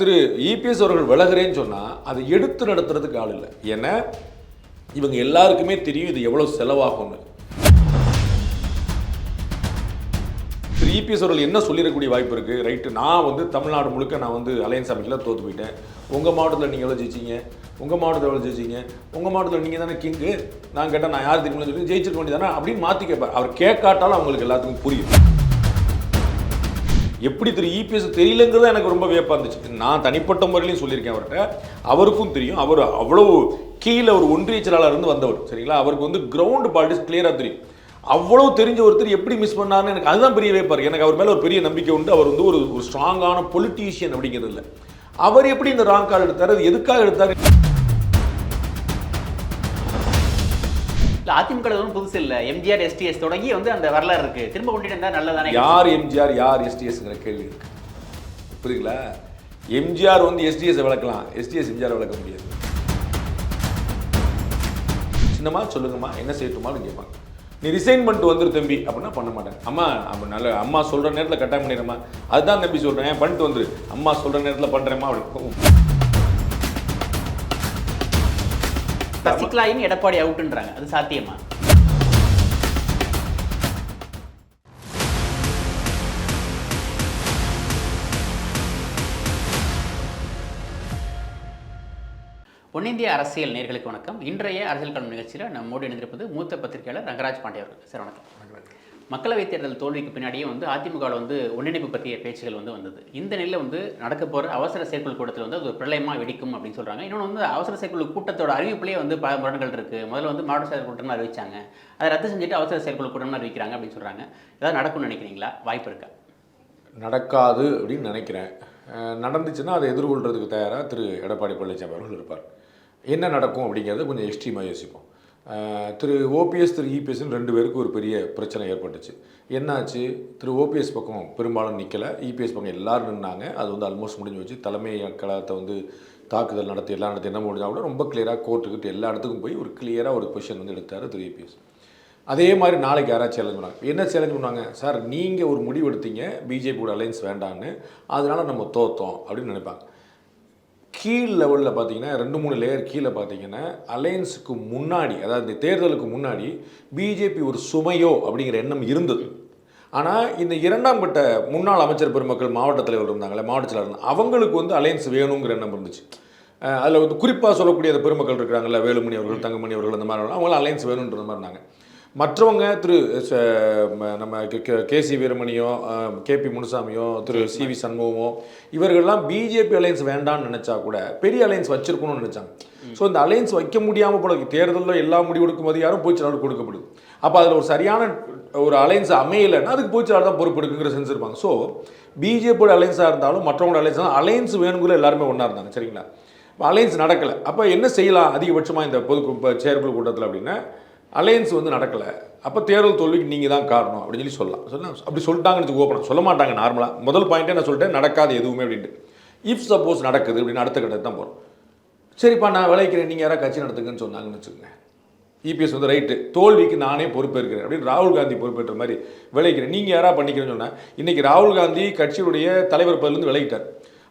திரு EPS அவர்கள் விலகுறேன்னு சொன்னால் அதை எடுத்து நடத்துறதுக்கு ஆள் இல்லை. ஏன்னா இவங்க எல்லாருக்குமே தெரியும் இது எவ்வளோ செலவாகும்னு. திரு இபிஎஸ் அவர்கள் என்ன சொல்லிடக்கூடிய வாய்ப்பு இருக்குது ரைட்டு நான் வந்து தமிழ்நாடு முழுக்க நான் வந்து அலையன்ஸ் அமைக்கல தோற்று போயிட்டேன். உங்கள் மாவட்டத்தில் நீங்கள் எவ்வளோ ஜெயிச்சிங்க? உங்கள் மாவட்டத்தில் எவ்வளோ ஜெயிச்சிங்க? உங்கள் மாவட்டத்தில் நீங்கள் தானே கிங்கு? நான் கேட்டால் நான் யார் தெரியுமா சொல்லி ஜெயிச்சிருக்க வேண்டியதானே அப்படின்னு மாற்றி கேட்பேன் அவர் கேட்காட்டாலும் அவங்களுக்கு எல்லாத்துக்கும் புரியும். எப்படி திரு இபிஎஸ் தெரியலங்கிறது எனக்கு ரொம்ப வியப்பாக இருந்துச்சு. நான் தனிப்பட்ட முறையிலையும் சொல்லியிருக்கேன் அவர்கிட்ட. அவருக்கும் தெரியும். அவர் அவ்வளோ கீழே ஒரு ஒன்றிய செயலாளர் இருந்து வந்தவர் சரிங்களா? அவருக்கு வந்து கிரவுண்ட் பாலிட்டிக்ஸ் கிளியராக தெரியும். அவ்வளோ தெரிஞ்ச ஒருத்தர் எப்படி மிஸ் பண்ணாருன்னு எனக்கு அதுதான் பெரிய வியப்பார் எனக்கு அவர் மேலே ஒரு பெரிய நம்பிக்கை உண்டு. அவர் வந்து ஒரு ஒரு ஸ்ட்ராங்கான பொலிட்டீஷியன் அப்படிங்கிறது இல்லை. அவர் எப்படி இந்த ராங் கார்டு எடுத்தார்? அது எதுக்காக எடுத்தார்? இல்லை அதிமுக ஒன்றும் புதுசு இல்லை. எம்ஜிஆர் எஸ்டிஎஸ் தொடங்கி வந்து அந்த வரலாறு இருக்கு. திரும்ப கொண்டுட்டு இருந்தா நல்லதானே? யார் எம்ஜிஆர் யார் எஸ்டிஎஸ்ங்கிற கேள்வி இருக்கு. புரியுங்களா எம்ஜிஆர் வந்து எஸ்டிஎஸ் விளக்கலாம் எஸ்டிஎஸ் எம்ஜிஆர் விளக்க முடியாது. சின்னமா சொல்லுங்கம்மா. என்ன செய்யட்டுமான்னு கேட்பாங்க நீ ரிசைன் பண்ணிட்டு வந்துரு தம்பி. அப்படின்னா பண்ண மாட்டேன். அம்மா அப்போ நல்ல அம்மா சொல்கிற நேரத்தில் கட்டாயம் பண்ணிடுறேம்மா. அதுதான் தம்பி சொல்கிறேன் பண்ணிட்டு வந்துரு. அம்மா சொல்கிற நேரத்தில் பண்ணுறேம்மா அப்படி. சசிகலாயும் எடப்பாடி அவுட்டுன்றாங்க அது சாத்தியமா? பொன்னிந்திய அரசியல் நேர்களுக்கு வணக்கம். இன்றைய அரசியல் கல்வி நிகழ்ச்சியில் நம்மோடு இணைந்திருப்பது மூத்த பத்திரிகையாளர் ரங்கராஜ் பாண்டே அவர்கள். சார் வணக்கம். மக்களவைத் தேர்தல் தோல்விக்கு பின்னாடியே வந்து அதிமுகவில் வந்து ஒன்றிணைப்பு பற்றிய பேச்சுகள் வந்து வந்தது. இந்த நிலையில் வந்து நடக்க போகிற அவசர செயற்குழு கூட்டத்தில் வந்து அது ஒரு பிரளயமாக வெடிக்கும் அப்படின்னு சொல்கிறாங்க இன்னொன்று வந்து அவசர செயற்குழு கூட்டத்தோட அறிவிப்புலேயே வந்து பல முரண்கள் இருக்குது முதல்ல வந்து மாவட்ட செயற்குழு கூட்டம்னு அறிவிச்சாங்க. அதை ரத்து செஞ்சுட்டு அவசர செயற்குழு கூட்டம்னு அறிவிக்கிறாங்க அப்படின்னு சொல்கிறாங்க ஏதாவது நடக்கும்னு நினைக்கிறீங்களா? வாய்ப்பு இருக்கா? நடக்காது அப்படின்னு நினைக்கிறேன். நடந்துச்சுன்னா அதை எதிர்கொள்றதுக்கு தயாராக திரு. எடப்பாடி பழனிசாமி அவர்கள் இருப்பார். என்ன நடக்கும் அப்படிங்கிறத கொஞ்சம் எக்ஸ்ட்ரீமாக யோசிப்போம். திரு ஓபிஎஸ் திரு இபிஎஸ்னு ரெண்டு பேருக்கு ஒரு பெரிய பிரச்சனை ஏற்பட்டுச்சு. என்னாச்சு? திரு ஓபிஎஸ் பக்கம் பெரும்பாலும் நிற்கலை இபிஎஸ் பக்கம் எல்லாரும் நின்னாங்க. அது வந்து ஆல்மோஸ்ட் முடிஞ்சு வச்சு தலைமை கழகத்தை வந்து தாக்குதல் நடத்தி எல்லா நடத்தி என்ன முடிஞ்சால் கூட ரொம்ப கிளியராக கோர்ட்டுக்கிட்டு எல்லா இடத்துக்கும் போய் ஒரு கிளியராக ஒரு பொசிஷன் வந்து எடுத்தார் திரு இபிஎஸ். அதே மாதிரி நாளைக்கு யாராவது சேலஞ்ச் பண்ணாங்க என்ன சேலஞ்ச் பண்ணாங்க சார் நீங்கள் ஒரு முடிவு எடுத்தீங்க. பிஜேபியோட அலையன்ஸ் வேண்டான்னு அதனால் நம்ம தோத்தோம் அப்படின்னு நினைப்பாங்க. கீழ் லெவலில் பார்த்தீங்கன்னா ரெண்டு மூணு லேயர் கீழே பார்த்தீங்கன்னா அலையன்ஸுக்கு முன்னாடி அதாவது இந்த தேர்தலுக்கு முன்னாடி பிஜேபி ஒரு சுமையோ அப்படிங்கிற எண்ணம் இருந்தது. ஆனால் இந்த இரண்டாம் கட்ட முன்னாள் அமைச்சர் பெருமக்கள் மாவட்ட தலைவர் இருந்தாங்களே மாவட்ட செயலாளர் அவங்களுக்கு வந்து அலையன்ஸ் வேணுங்கிற எண்ணம் இருந்துச்சு. அதில் வந்து குறிப்பாக சொல்லக்கூடிய அந்த பெருமக்கள் இருக்கிறாங்கல்ல வேலுமணி அவர்கள் தங்கமணி அவர்கள் அந்த மாதிரி அவங்களாம் அலையன்ஸ் வேணுன்ற மாதிரி இருந்தாங்க. மற்றவங்க திரு நம்ம கே சி வீரமணியோ கேபி முனுசாமியோ திரு சி வி சண்முகமோ இவர்கள்லாம் பிஜேபி அலையன்ஸ் வேண்டாம்னு நினச்சா கூட பெரிய அலையன்ஸ் வச்சிருக்கணும்னு நினச்சாங்க. ஸோ இந்த அலையன்ஸ் வைக்க முடியாமல் போல தேர்தலில் எல்லா முடிவெடுக்கும் அதிகாரம் பொதுச்செயலாளர் கொடுக்கப்படுது. அப்போ அதில் ஒரு சரியான ஒரு அலையன்ஸ் அமையலைன்னா அதுக்கு பொதுச்செயலாளர் தான் பொறுப்பு எடுக்குங்கிற சென்ஸ் இருப்பாங்க. ஸோ பிஜேபியோட அலையன்ஸாக இருந்தாலும் மற்றவங்களோட அலையன்ஸ் அலையன்ஸ் வேணுங்கிற எல்லாருமே ஒன்றா இருந்தாங்க. சரிங்களா? அலையன்ஸ் நடக்கலை. அப்போ என்ன செய்யலாம்? அதிகபட்சமாக இந்த பொது செயற்குழு கூட்டத்தில் அப்படின்னா அலையன்ஸ் வந்து நடக்கலை. அப்போ தேர்தல் தோல்விக்கு நீங்கள் தான் காரணம் அப்படின்னு சொல்லி சொல்லலாம். சொல்லலாம் அப்படி சொல்லிட்டாங்கன்னு ஓப்பனாக சொல்ல மாட்டாங்க நார்மலாக முதல் பாயிண்ட்டே நான் சொல்லிட்டேன் நடக்காது எதுவுமே அப்படின்ட்டு. இஃப் சப்போஸ் நடக்குது அப்படின்னு அடுத்த கட்டத்துக்கு தான் போகிறோம் சரிப்பா நான் விளைக்கிறேன் நீங்கள் யாராவது கட்சி நடத்துங்கன்னு சொன்னாங்கன்னு வச்சுக்கோங்க. இபிஎஸ் வந்து ரைட்டு தோல்விக்கு நானே பொறுப்பேற்கிறேன் அப்படின்னு ராகுல் காந்தி பொறுப்பேற்ற மாதிரி விளைக்கிறேன் நீங்கள் யாராவது பண்ணிக்கிறேன்னு சொன்னால் இன்றைக்கி ராகுல் காந்தி கட்சியுடைய தலைவர் பதிலிருந்து விளையிட்டார்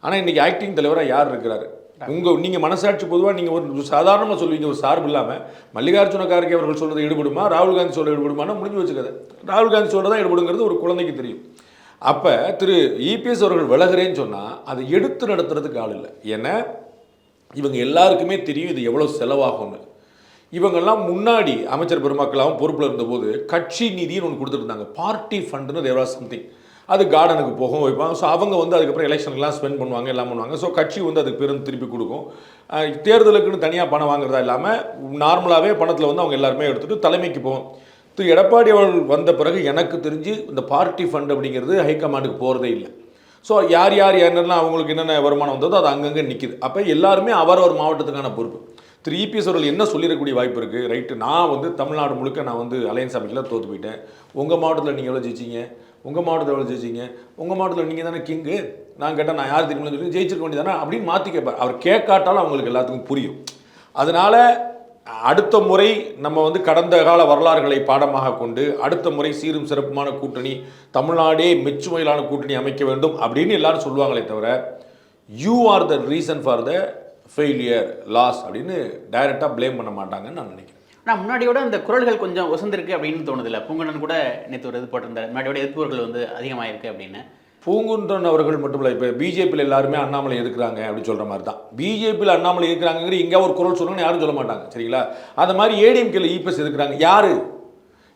ஆனால் இன்றைக்கி ஆக்டிங் தலைவராக யார் இருக்கிறாரு? உங்கள் நீங்கள் மனசாட்சி பொதுவாக நீங்கள் ஒரு சாதாரணமாக சொல்லுவீங்க ஒரு சார்பு இல்லாமல் மல்லிகார்ஜுன கார்கே அவர்கள் சொல்கிறது ஈடுபடுமா? ராகுல் காந்தி சொல்ல ஈடுபடுமானா முடிஞ்சு வச்சுக்கிறது ராகுல் காந்தி சொல்கிறதா ஈடுபடுங்கிறது ஒரு குழந்தைக்கு தெரியும். அப்போ திரு இபிஎஸ் அவர்கள் விலகுறேன்னு சொன்னால் அதை எடுத்து நடத்துறதுக்கு ஆள் இல்லை. ஏன்னா இவங்க எல்லாருக்குமே தெரியும் இது எவ்வளோ செலவாகும்னு. இவங்கெல்லாம் முன்னாடி அமைச்சர் பெருமக்களாகவும் பொறுப்பில் இருந்தபோது கட்சி நிதின்னு ஒன்று கொடுத்துருந்தாங்க பார்ட்டி ஃபண்டுன்னு தேவரா சம்திங். அது கார்டனுக்கு போகும் வைப்பாங்க. ஸோ அவங்க வந்து அதுக்கப்புறம் எலெக்ஷனுக்குலாம் ஸ்பெண்ட் பண்ணுவாங்க எல்லாம் பண்ணுவாங்க. ஸோ கட்சி வந்து அதுக்கு பெரும் திருப்பி கொடுக்கும். தேர்தலுக்குன்னு தனியாக பணம் வாங்குறதா இல்லாமல் நார்மலாகவே பணத்தில் வந்து அவங்க எல்லாருமே எடுத்துகிட்டு தலைமைக்கு போவோம். திரு எடப்பாடி அவர்கள் வந்த பிறகு எனக்கு தெரிஞ்சு இந்த பார்ட்டி ஃபண்ட் அப்படிங்கிறது ஹைகமாண்டுக்கு போகிறதே இல்லை. ஸோ யார் யார் என்னெல்லாம் அவங்களுக்கு என்னென்ன வருமானம் வந்ததோ அது அங்கங்கே நிற்கிது அப்போ எல்லாருமே அவரவர் மாவட்டத்துக்கான பொறுப்பு. திரு. இபிஎஸ் அவர்கள் என்ன சொல்லிடக்கூடிய வாய்ப்பு இருக்குது ரைட்டு நான் வந்து தமிழ்நாடு முழுக்க நான் வந்து அலையன்ஸ் அமைக்கல தோற்று போயிட்டேன். உங்கள் மாவட்டத்தில் நீங்கள் எவ்வளோ ஜெயிச்சிங்க? உங்கள் மாவட்டத்தில் எவ்வளோ ஜெயிச்சிங்க? உங்கள் மாவட்டத்தில் நீங்கள் தானே கிங்கு நான் கேட்டால் நான் யார் தெரியுமா? சொல்லி ஜெயிச்சிருக்க வேண்டியதானே அப்படின்னு மாற்றி கேட்பார் அவர் கேட்காட்டாலும் அவங்களுக்கு எல்லாத்துக்கும் புரியும். அதனால் அடுத்த முறை நம்ம வந்து கடந்த கால வரலாறுகளை பாடமாக கொண்டு அடுத்த முறை சீரும் சிறப்புமான கூட்டணி தமிழ்நாடே மெச்சுமையிலான கூட்டணி அமைக்க வேண்டும் அப்படின்னு எல்லாரும் சொல்லுவாங்களே தவிர you are the reason for the failure loss அப்படின்னு டைரெக்டாக ப்ளேம் பண்ண மாட்டாங்கன்னு நான் நினைக்கிறேன். ஆனால் முன்னாடியோட இந்த குரல்கள் கொஞ்சம் ஒசந்திருக்கு அப்படின்னு தோணுதில்ல. பூங்குணன் கூட நேற்று ஒரு இது போட்டிருந்தார். முன்னாடியோட எதிர்ப்புகள் வந்து அதிகமாயிருக்கு அப்படின்னு. பூங்குன்றன் அவர்கள் மட்டும் இல்லை இப்போ பிஜேபியில் எல்லாருமே அண்ணாமலை இருக்கிறாங்க அப்படின்னு சொல்கிற மாதிரி தான் பிஜேபியில் அண்ணாமலை இருக்கிறாங்கிற இங்கே ஒரு குரல் சொல்லணும்னு யாரும் சொல்ல மாட்டாங்க சரிங்களா? அந்த மாதிரி ஏடிஎம்கேல இபிஎஸ் எதுக்குறாங்க? யார்?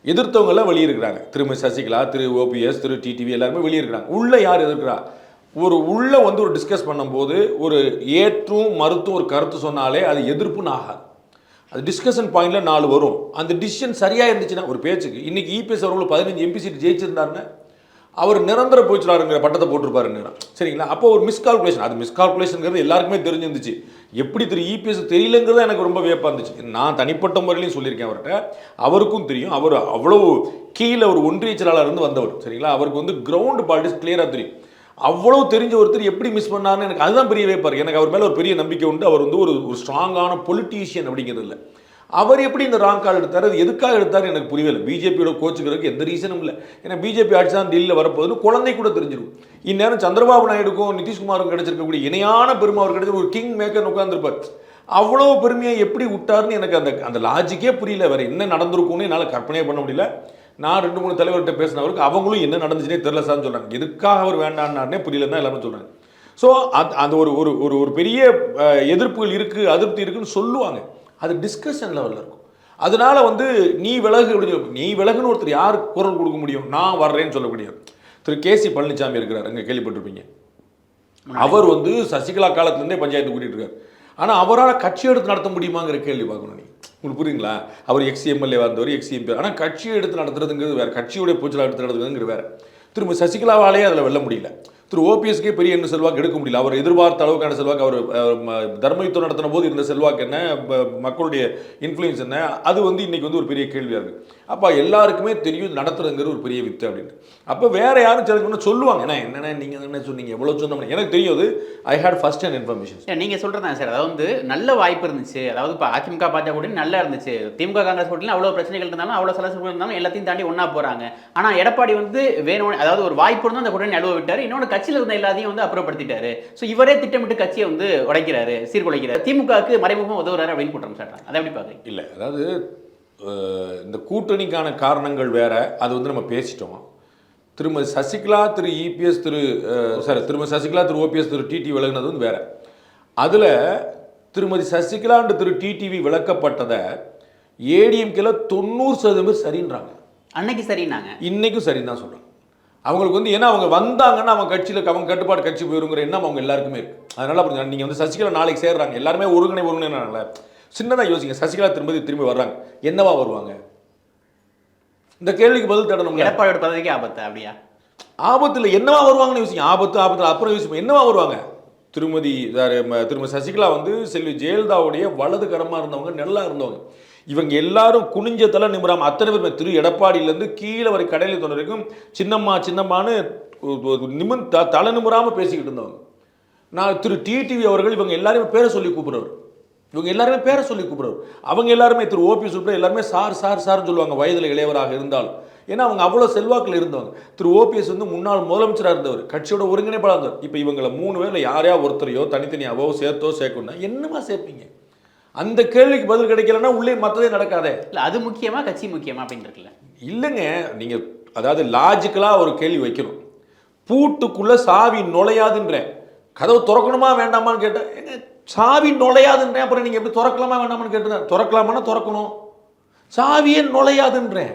எதிர்த்தவங்கெல்லாம் வெளியே இருக்கிறாங்க. திருமதி சசிகலா திரு ஓபிஎஸ் திரு டிடிவி எல்லாருமே வெளியே இருக்கிறாங்க. உள்ளே யார் எதிர்க்கிறா? ஒரு உள்ளே வந்து ஒரு டிஸ்கஸ் பண்ணும்போது ஒரு ஏற்றும் மறுத்தும் ஒரு கருத்து சொன்னாலே அது எதிர்ப்புன்னு ஆகாது. அது டிஸ்கஷன் பாயிண்டில் நாலு வரும். அந்த டிசிஷன் சரியாக இருந்துச்சுன்னா ஒரு பேச்சுக்கு இன்னைக்கு இபிஎஸ் அவர்கள் பதினஞ்சு எம்பி சீட் ஜெயிச்சிருந்தாருன்னா அவர் நிரந்தர போச்சுறாருங்கிற பட்டத்தை போட்டிருப்பாரு சரிங்களா? அப்போ ஒரு மிஸ்கால்குலேஷன் அது மிஸ்கால்குலேஷனுங்கிறது எல்லாருக்குமே தெரிஞ்சிருந்துச்சு. எப்படி திரு இபிஎஸ் தெரியலங்கிறது எனக்கு ரொம்ப வியப்பாக இருந்துச்சு. நான் தனிப்பட்ட முறையிலையும் சொல்லியிருக்கேன் அவர்கிட்ட. அவருக்கும் தெரியும். அவர் அவ்வளோ கீழே ஒரு ஒன்றிய செயலாளர் இருந்து வந்தவர். சரிங்களா? அவருக்கு வந்து கிரவுண்ட் பாலிட்டிக்ஸ் கிளியராக தெரியும். அவ்வளோ தெரிஞ்ச ஒருத்தர் எப்படி மிஸ் பண்ணாருன்னு எனக்கு அதுதான் பெரிய வேப்பார் எனக்கு அவர் மேலே ஒரு பெரிய நம்பிக்கை உண்டு. அவர் வந்து ஒரு ஒரு ஸ்ட்ராங்கான பொலிட்டீஷியன் அப்படிங்கிறது இல்லை. அவர் எப்படி இந்த ராங் கால் எடுத்தார் அது எதுக்காக எடுத்தார் எனக்கு புரியவில்லை. பிஜேபியோட கோச்சுக்கிறதுக்கு எந்த ரீசனும் இல்லை. ஏன்னா பிஜேபி ஆட்சி தான் டெல்லியில் வரப்போகுதுன்னு குழந்தை கூட தெரிஞ்சிடும். இந்நேரம் சந்திரபாபு நாயுடுக்கும் நிதிஷ்குமாருக்கும் கிடைச்சிருக்கக்கூடிய இணையான பெருமை அவர் கிடைச்ச ஒரு கிங் மேக்கர் உட்காந்துருப்பார் அவ்வளோ பெருமையை எப்படி விட்டாருன்னு எனக்கு அந்த அந்த லாஜிக்கே புரியல. வேறு என்ன நடந்திருக்கும்னு என்னால் கற்பனையே பண்ண முடியல. நான் ரெண்டு மூணு தலைவர்கிட்ட பேசினவருக்கு அவங்களும் என்ன நடந்துச்சுனே தெரில சார்னு சொல்கிறாங்க எதுக்காக அவர் வேண்டான்னாருனே புரியலன்னு எல்லாமே சொல்கிறாங்க ஸோ அது அந்த ஒரு ஒரு ஒரு ஒரு பெரிய எதிர்ப்புகள் இருக்குது அதிருப்தி இருக்குன்னு சொல்லுவாங்க. அது டிஸ்கஷன் லெவலில் இருக்கும். அதனால வந்து நீ விலகு அப்படின்னு நீ விலகுன்னு ஒருத்தர் யார் குரல் கொடுக்க முடியும்? நான் வர்றேன்னு சொல்ல முடியாது. திரு. கே. சி. பழனிசாமி இருக்கிறார். அங்கே கேள்விப்பட்டிருப்பீங்க. அவர் வந்து சசிகலா காலத்துலேருந்தே பஞ்சாயத்து கூட்டிகிட்டு இருக்கார். ஆனால் அவரால் கட்சி எடுத்து நடத்த முடியுமாங்கிற கேள்வி பார்க்கணும் நீ உங்களுக்கு புரியுங்களா? அவர் எக்ஸ் எம்எல்ஏ வந்தவர் எக்ஸ் எம்பி ஆனால் கட்சியை எடுத்து நடத்துறதுங்கிறது வேறு கட்சியுடைய பூச்சலாக எடுத்து நடத்துறதுங்கிறது வேறு. திரும்ப சசிகலாவாலேயே அதில் வெல்ல முடியல. திரு ஓபிஎஸ்க்கே பெரிய என்ன செல்வாக்கு எடுக்க முடியல. அவர் எதிர்பார்த்த அளவுக்கான செல்வாக்கு அவர் தர்மயுத்தம் நடத்தின போது இருந்த செல்வாக்கு என்ன ப- மக்களுடைய இன்ஃப்ளூயன்ஸ் என்ன அது வந்து இன்னைக்கு வந்து ஒரு பெரிய கேள்வியாக இருக்குது அப்போ எல்லாருக்குமே தெரியும் நடத்துறதுங்கிற ஒரு பெரிய வித்து அப்படின்னு அப்போ வேற யாரும் சிலருக்கு சொல்லுவாங்க. ஏன்னா என்னென்ன நீங்கள் என்ன சொன்னீங்க? எவ்வளோ சொன்னோம் எனக்கு தெரியும் I had first and information நீங்கள் நீங்க சார். அதாவது வந்து நல்ல வாய்ப்பு இருந்துச்சு. அதாவது இப்போ அதிமுக பாஜக கூட நல்லா இருந்துச்சு. திமுக காங்கிரஸ் கூட்டணி அவ்வளோ பிரச்சனைகள் இருந்தாலும் அவ்வளோ சலசலப்பு இருந்தாலும் எல்லாத்தையும் தாண்டி ஒன்றா போகிறாங்க ஆனால் எடப்பாடி வந்து வேணும் அதாவது ஒரு வாய்ப்பு இருந்தால் அந்த கூட்டணி அழுவ விட்டார். இன்னொன்று கட்சியில் இருந்த எல்லாத்தையும் வந்து அப்புறப்படுத்திட்டாரு. ஸோ இவரே திட்டமிட்டு கட்சியை வந்து உடைக்கிறாரு சீர்குலைக்கிறாரு. திமுகவுக்கு மறைமுகமாக உதவுறாரு அப்படின்னு குற்றம் சாட்டுறாங்க. அதை எப்படி பாக்குறீங்க இல்லை அதாவது இந்த கூட்டணிக்கான காரணங்கள் வேற. அது வந்து நம்ம பேசிட்டோம். Thirumathi Sasikala Thiru EPS Thiru sorry Thirumathi Sasikala Thiru OPS Thiru TT விலகுனது வந்து வேற. அதில் திருமதி சசிகலாண்டு திரு டிடிவி விளக்கப்பட்டதை ஏடிஎம்கேல தொண்ணூறு சதவீதம் சரின்றாங்க. அன்னைக்கு சரின்னாங்க. இன்னைக்கும் சரின்னு தான் சொல்கிறாங்க அவங்களுக்கு வந்து ஏன்னா அவங்க வந்தாங்கன்னா அவங்க கட்சியில் அவங்க கட்டுப்பாடு கட்சி போயிருங்கிற எண்ணம் அவங்க எல்லாருக்குமே இருக்கு. அதனால அப்படி நீங்கள் வந்து சசிகலா நாளைக்கு சேர்றாங்க. எல்லாருமே ஒருங்கிணை ஒருங்கிணைனால சின்னதாக யோசிங்க. சசிகலா திரும்பி திரும்பி வர்றாங்க. என்னவா வருவாங்க? இந்த கேள்விக்கு பதில் தேடணும்ல. எடப்பாடியோட பதவிக்கு ஆபத்து அப்படியா? ஆபத்தில் என்னவா வருவாங்கன்னு யோசிங்க. ஆபத்து ஆபத்தில் அப்புறம் யோசிப்போம். என்னவா வருவாங்க? திருமதி திருமதி சசிகலா வந்து செல்வி ஜெயலலிதாவுடைய வலது கரமாக இருந்தவங்க நல்லா இருந்தவங்க. இவங்க எல்லாரும் குனிஞ்ச தலை நிமிராம அத்தனை பேருமே திரு எடப்பாடியிலேருந்து கீழே வரை கடையில் தொண்டர் வரைக்கும் சின்னம்மா சின்னம்மான்னு ஒ- நிமிர்ந்து த- தலை நிமிராமல் பேசிக்கிட்டு இருந்தவங்க. நான் திரு டிடிவி அவர்கள் இவங்க எல்லாருமே பேரை சொல்லி கூப்பிடுறவர். இவங்க எல்லாருமே பேரை சொல்லி கூப்பிடுறவர். அவங்க எல்லாருமே திரு ஓபி உட்பட எல்லாருமே சார் சார் சார்னு சொல்லுவாங்க வயதில் இளையவராக இருந்தாலும். ஏன்னா அவங்க அவ்வளோ செல்வாக்கில் இருந்தவங்க. திரு ஓபிஎஸ் வந்து முன்னாள் முதலமைச்சராக இருந்தவர் கட்சியோட ஒருங்கிணைப்பாளர் இருந்தவர். இப்போ இவங்களை மூணு பேரில் யாரையா ஒருத்தரையோ தனித்தனியாவோ சேர்த்தோ சேர்க்கணும்னா என்னமா சேர்ப்பீங்க? அந்த கேள்விக்கு பதில் கிடைக்கலன்னா உள்ளே மற்றதே நடக்காதே. இல்ல அது முக்கியமா கட்சி முக்கியமா அப்படின்னு இருக்குல்ல? இல்லைங்க நீங்கள் அதாவது லாஜிக்கலாக ஒரு கேள்வி வைக்கணும். பூட்டுக்குள்ளே சாவி நுழையாதுன்றேன். கதவு திறக்கணுமா வேண்டாமான்னு கேட்டேன் ஏங்க சாவி நுழையாதுன்றேன். அப்புறம் நீங்கள் எப்படி திறக்கலாமா வேண்டாமான்னு கேட்டேன் திறக்கலாமான்னா திறக்கணும். சாவியே நுழையாதுன்றேன்.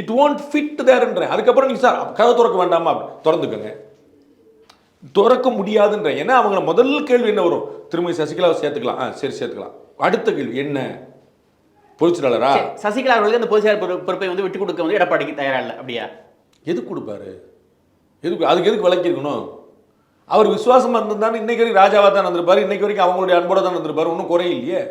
இட் won't ஃபிட் தேர்ன்றேன் அதுக்கப்புறம் நீங்கள் சார் கதவு திறக்க வேண்டாமா? திறந்துக்கங்க. திறக்க முடியாதுன்றேன் ஏன்னா அவங்கள முதல் கேள்வி என்ன வரும்? திருமதி சசிகலாவை சேர்த்துக்கலாம். ஆ சரி சேர்த்துக்கலாம். அடுத்த கேள்வி என்ன? பொதுச்செயலாளரா? சசிகலா அவர்களுக்கு அந்த பொதுச்செயலாளர் பொறு- பொறுப்பை வந்து விட்டு கொடுக்க வந்து எடப்பாடிக்கு தயாரா இல்லை அப்படியா? எதுக்கு கொடுப்பாரு? எதுக்கு அதுக்கு எதுக்கு விளக்கியிருக்கணும் அவர் விசுவாசமா இருந்திருந்தாலும் இன்னைக்கு வரைக்கும் ராஜாவா தான் இருந்திருப்பாரு. இன்னைக்கு வரைக்கும் அவங்களுடைய அன்போட தான் இருந்திருப்பாரு. ஒன்றும் குறையில்லையே.